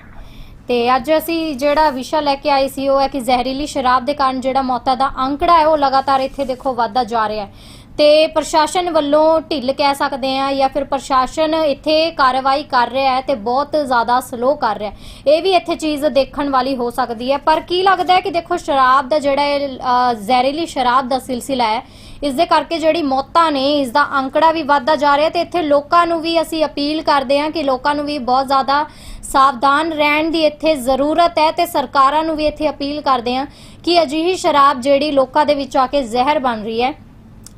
ਤੇ ਅੱਜ ਅਸੀਂ ਜਿਹੜਾ ਵਿਸ਼ਾ ਲੈ ਕੇ ਆਏ ਸੀ ਉਹ ਹੈ ਕਿ ਜ਼ਹਿਰੀਲੀ ਸ਼ਰਾਬ ਦੇ ਕਾਰਨ ਜਿਹੜਾ ਮੌਤਾਂ ਦਾ ਅੰਕੜਾ ਹੈ ਉਹ ਲਗਾਤਾਰ ਇੱਥੇ ਦੇਖੋ ਵਧਦਾ ਜਾ ਰਿਹਾ ਹੈ। ਤੇ ਪ੍ਰਸ਼ਾਸਨ ਵੱਲੋਂ ਢਿੱਲ ਕਹਿ ਸਕਦੇ ਆ ਜਾਂ ਫਿਰ ਪ੍ਰਸ਼ਾਸਨ ਇੱਥੇ ਕਾਰਵਾਈ ਕਰ ਰਿਹਾ ਹੈ ਤੇ ਬਹੁਤ ਜ਼ਿਆਦਾ ਸਲੋ ਕਰ ਰਿਹਾ ਹੈ। ਇਹ ਵੀ ਇੱਥੇ ਚੀਜ਼ ਦੇਖਣ ਵਾਲੀ ਹੋ ਸਕਦੀ ਹੈ। ਪਰ ਕੀ ਲੱਗਦਾ ਹੈ ਕਿ ਦੇਖੋ ਸ਼ਰਾਬ ਦਾ ਜਿਹੜਾ ਇਹ, ਅ, ਜ਼ਹਿਰੀਲੀ ਸ਼ਰਾਬ ਦਾ ਸਿਲਸਿਲਾ ਹੈ ਇਸ ਦੇ ਕਰਕੇ ਜਿਹੜੀ ਮੌਤਾਂ ਨੇ, ਇਸ ਦਾ ਅੰਕੜਾ ਵੀ ਵੱਧਦਾ ਜਾ ਰਿਹਾ ਤੇ ਇੱਥੇ ਲੋਕਾਂ ਨੂੰ ਵੀ ਅਸੀਂ ਅਪੀਲ ਕਰਦੇ ਹਾਂ ਕਿ ਲੋਕਾਂ ਨੂੰ ਵੀ ਬਹੁਤ ਜ਼ਿਆਦਾ ਸਾਵਧਾਨ ਰਹਿਣ ਦੀ ਇੱਥੇ ਜ਼ਰੂਰਤ ਹੈ ਤੇ ਸਰਕਾਰਾਂ ਨੂੰ ਵੀ ਇੱਥੇ ਅਪੀਲ ਕਰਦੇ ਹਾਂ ਕਿ ਅਜਿਹੀ ਸ਼ਰਾਬ ਜਿਹੜੀ ਲੋਕਾਂ ਦੇ ਵਿੱਚ ਆ ਕੇ ਜ਼ਹਿਰ ਬਣ ਰਹੀ ਹੈ,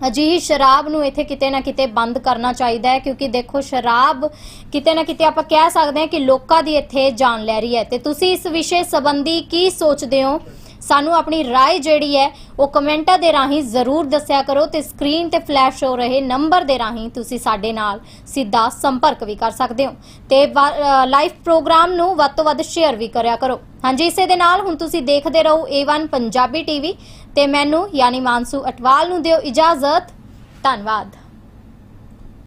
ਅਜਿਹੀ ਸ਼ਰਾਬ ਨੂੰ ਇੱਥੇ ਕਿਤੇ ਨਾ ਕਿਤੇ ਬੰਦ ਕਰਨਾ ਚਾਹੀਦਾ ਹੈ ਕਿਉਂਕਿ ਦੇਖੋ ਸ਼ਰਾਬ ਕਿਤੇ ਨਾ ਕਿਤੇ ਆਪਾਂ ਕਹਿ ਸਕਦੇ ਹਾਂ ਕਿ ਲੋਕਾਂ ਦੀ ਇੱਥੇ ਜਾਨ ਲੈ ਰਹੀ ਹੈ। ਤੇ ਤੁਸੀਂ ਇਸ ਵਿਸ਼ੇ ਸੰਬੰਧੀ ਕੀ ਸੋਚਦੇ ਹੋ? ਸਾਨੂੰ ਆਪਣੀ رائے ਜਿਹੜੀ ਹੈ ਉਹ ਕਮੈਂਟਾਂ ਦੇ ਰਾਹੀਂ ਜ਼ਰੂਰ ਦੱਸਿਆ ਕਰੋ ਤੇ ਸਕਰੀਨ ਤੇ ਫਲੈਸ਼ ਹੋ ਰਹੇ ਨੰਬਰ ਦੇ ਰਾਹੀਂ ਤੁਸੀਂ ਸਾਡੇ ਨਾਲ ਸਿੱਧਾ ਸੰਪਰਕ ਵੀ ਕਰ ਸਕਦੇ ਹੋ ਤੇ ਲਾਈਵ ਪ੍ਰੋਗਰਾਮ ਨੂੰ ਵੱਧ ਤੋਂ ਵੱਧ ਸ਼ੇਅਰ ਵੀ ਕਰਿਆ ਕਰੋ ਹਾਂਜੀ ਇਸੇ ਦੇ ਨਾਲ ਹੁਣ ਤੁਸੀਂ ਦੇਖਦੇ ਰਹੋ A1 ਪੰਜਾਬੀ ਟੀਵੀ ਤੇ ਮੈਨੂੰ ਯਾਨੀ ਮਾਨਸੂ ਅਟਵਾਲ ਨੂੰ ਦਿਓ ਇਜਾਜ਼ਤ ਧੰਨਵਾਦ